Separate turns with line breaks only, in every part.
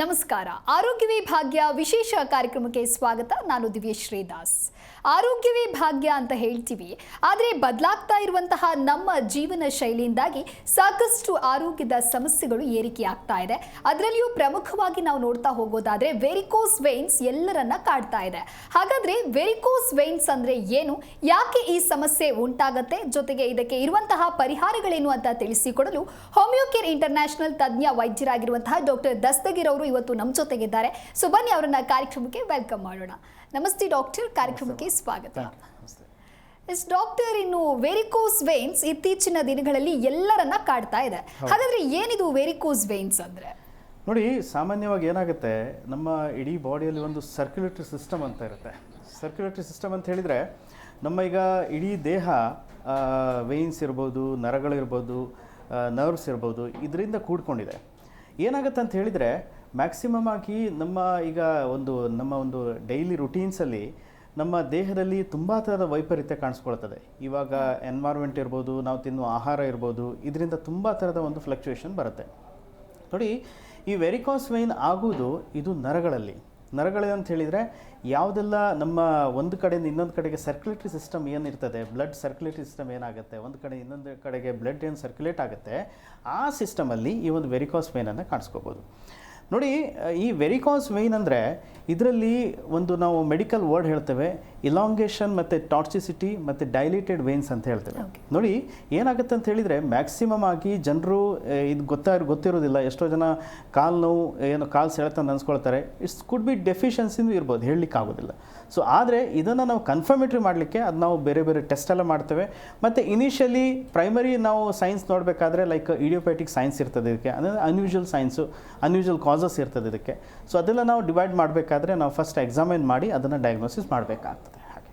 ನಮಸ್ಕಾರ. ಆರೋಗ್ಯವೇ ಭಾಗ್ಯ ವಿಶೇಷ ಕಾರ್ಯಕ್ರಮಕ್ಕೆ ಸ್ವಾಗತ. ನಾನು ದಿವ್ಯ ಶ್ರೀದಾಸ್. ಆರೋಗ್ಯವೇ ಭಾಗ್ಯ ಅಂತ ಹೇಳ್ತೀವಿ. ಆದರೆ ಬದಲಾಗ್ತಾ ಇರುವಂತಹ ನಮ್ಮ ಜೀವನ ಶೈಲಿಯಿಂದಾಗಿ ಸಾಕಷ್ಟು ಆರೋಗ್ಯದ ಸಮಸ್ಯೆಗಳು ಏರಿಕೆಯಾಗ್ತಾ ಇದೆ. ಅದರಲ್ಲಿಯೂ ಪ್ರಮುಖವಾಗಿ ನಾವು ನೋಡ್ತಾ ಹೋಗೋದಾದ್ರೆ ವೆರಿಕೋಸ್ ವೇನ್ಸ್ ಎಲ್ಲರನ್ನ ಕಾಡ್ತಾ ಇದೆ. ಹಾಗಾದ್ರೆ ವೆರಿಕೋಸ್ ವೇನ್ಸ್ ಅಂದ್ರೆ ಏನು? ಯಾಕೆ ಈ ಸಮಸ್ಯೆ ಉಂಟಾಗತ್ತೆ? ಜೊತೆಗೆ ಇದಕ್ಕೆ ಇರುವಂತಹ ಪರಿಹಾರಗಳೇನು ಅಂತ ತಿಳಿಸಿಕೊಡಲು ಹೋಮಿಯೋಕೇರ್ ಇಂಟರ್ನ್ಯಾಷನಲ್ ತಜ್ಞ ವೈದ್ಯರಾಗಿರುವಂತಹ ಡಾಕ್ಟರ್ ದಸ್ತಗಿರ್ ಅವರು ಇವತ್ತು ನಮ್ಮ ಜೊತೆಗಿದ್ದಾರೆ. ಸೊ ಬನ್ನಿ ಅವರನ್ನ ಕಾರ್ಯಕ್ರಮಕ್ಕೆ ವೆಲ್ಕಮ್ ಮಾಡೋಣ. ನಮಸ್ತೆ ಡಾಕ್ಟರ್ ಕಾರ್ಯಕ್ರಮಕ್ಕೆ ಸ್ವಾಗತ. ಎಸ್ ಡಾಕ್ಟರ್ ಇನ್ನು ವೆರಿಕೋಸ್ ವೇನ್ಸ್ ಇತ್ತೀಚಿನ ದಿನಗಳಲ್ಲಿ ಎಲ್ಲರನ್ನ ಕಾಡ್ತಾ ಇದೆ. ಹಾಗಾದ್ರೆ ಏನಿದು ವೆರಿಕೋಸ್ ವೇನ್ಸ್ ಅಂದ್ರೆ?
ನೋಡಿ ಸಾಮಾನ್ಯವಾಗಿ ಏನಾಗುತ್ತೆ ನಮ್ಮ ಇಡೀ ಬಾಡಿಯಲ್ಲಿ ಒಂದು ಸರ್ಕ್ಯುಲೇಟರಿ ಸಿಸ್ಟಮ್ ಅಂತ ಇರುತ್ತೆ. ಸರ್ಕ್ಯುಲೇಟರಿ ಸಿಸ್ಟಮ್ ಅಂತ ಹೇಳಿದರೆ ನಮ್ಮ ಈಗ ಇಡೀ ದೇಹ ವೇನ್ಸ್ ಇರ್ಬೋದು ನರಗಳಿರ್ಬೋದು ನರ್ವ್ಸ್ ಇರ್ಬೋದು ಇದರಿಂದ ಕೂಡ್ಕೊಂಡಿದೆ. ಏನಾಗುತ್ತೆ ಅಂತ ಹೇಳಿದರೆ ಮ್ಯಾಕ್ಸಿಮಮ್ ಆಗಿ ನಮ್ಮ ಈಗ ಒಂದು, ನಮ್ಮ ಒಂದು ಡೈಲಿ ರುಟೀನ್ಸಲ್ಲಿ ನಮ್ಮ ದೇಹದಲ್ಲಿ ತುಂಬ ಥರದ ವೈಪರೀತ್ಯ ಕಾಣಿಸ್ಕೊಳ್ತದೆ. ಇವಾಗ ಎನ್ವೈರ್ಮೆಂಟ್ ಇರ್ಬೋದು, ನಾವು ತಿನ್ನುವ ಆಹಾರ ಇರ್ಬೋದು, ಇದರಿಂದ ತುಂಬ ಥರದ ಒಂದು ಫ್ಲಕ್ಚುಯೇಷನ್ ಬರುತ್ತೆ. ನೋಡಿ, ಈ ವೆರಿಕಾಸ್ ವೈನ್ ಆಗುವುದು ಇದು ನರಗಳಲ್ಲಿ. ನರಗಳೇ ಅಂತ ಹೇಳಿದರೆ ಯಾವುದೆಲ್ಲ ನಮ್ಮ ಒಂದು ಕಡೆಯಿಂದ ಇನ್ನೊಂದು ಕಡೆಗೆ ಸರ್ಕ್ಯುಲೇಟರಿ ಸಿಸ್ಟಮ್ ಏನಿರ್ತದೆ ಬ್ಲಡ್ ಸರ್ಕ್ಯುಲೇಟರಿ ಸಿಸ್ಟಮ್ ಏನಾಗುತ್ತೆ, ಒಂದು ಕಡೆ ಇನ್ನೊಂದು ಕಡೆಗೆ ಬ್ಲಡ್ ಏನು ಸರ್ಕ್ಯುಲೇಟ್ ಆಗುತ್ತೆ, ಆ ಸಿಸ್ಟಮಲ್ಲಿ ಈ ಒಂದು ವೆರಿಕಾಸ್ ವೈನನ್ನು ಕಾಣಿಸ್ಕೋಬೋದು. ನೋಡಿ ಈ ವೆರಿಕಾಸ್ ವೈನ್ ಅಂದರೆ ಇದರಲ್ಲಿ ಒಂದು ನಾವು ಮೆಡಿಕಲ್ ವರ್ಡ್ ಹೇಳ್ತೇವೆ ಇಲಾಂಗೇಷನ್ ಮತ್ತು ಟಾರ್ಚಿಸಿಟಿ ಮತ್ತು ಡೈಲೇಟೆಡ್ ವೇನ್ಸ್ ಅಂತ ಹೇಳ್ತೇವೆ. ನೋಡಿ ಏನಾಗುತ್ತೆ ಅಂತ ಹೇಳಿದರೆ ಮ್ಯಾಕ್ಸಿಮಮ್ ಆಗಿ ಜನರು ಇದು ಗೊತ್ತಾ ಗೊತ್ತಿರೋದಿಲ್ಲ. ಎಷ್ಟೋ ಜನ ಕಾಲು ನೋವು ಏನು ಕಾಲು ಸೆಳೆತ ಅಂತ ಅನ್ಸ್ಕೊಳ್ತಾರೆ ಇಟ್ಸ್ ಕುಡ್ ಬಿ ಡೆಫಿಷಿಯನ್ಸಿನೂ ಇರ್ಬೋದು ಹೇಳಲಿಕ್ಕೆ ಆಗೋದಿಲ್ಲ. ಸೊ ಆದರೆ ಇದನ್ನು ನಾವು ಕನ್ಫರ್ಮೇಟ್ರಿ ಮಾಡಲಿಕ್ಕೆ ಅದು ನಾವು ಬೇರೆ ಬೇರೆ ಟೆಸ್ಟ್ ಎಲ್ಲ ಮಾಡ್ತೇವೆ. ಮತ್ತು ಇನಿಷಿಯಲಿ ಪ್ರೈಮರಿ ನಾವು ಸೈನ್ಸ್ ನೋಡಬೇಕಾದ್ರೆ ಲೈಕ್ ಇಡಿಯೋಪ್ಯಾಟಿಕ್ ಸೈನ್ಸ್ ಇರ್ತದೆ ಇದಕ್ಕೆ. ಅಂದರೆ ಅನ್ಯೂಜುವಲ್ ಸೈನ್ಸು ಅನ್ಯೂಜುವಲ್ ಕಾಸಸ್ ಇರ್ತದೆ ಇದಕ್ಕೆ. ಸೊ ಅದೆಲ್ಲ ನಾವು ಡಿವೈಡ್ ಮಾಡಬೇಕಾದ್ರೆ ನಾವು ಫಸ್ಟ್ ಎಕ್ಸಾಮಿನ್ ಮಾಡಿ ಅದನ್ನು ಡಯಾಗ್ನೋಸಿಸ್ ಮಾಡಬೇಕಾಗ್ತದೆ ಹಾಗೆ.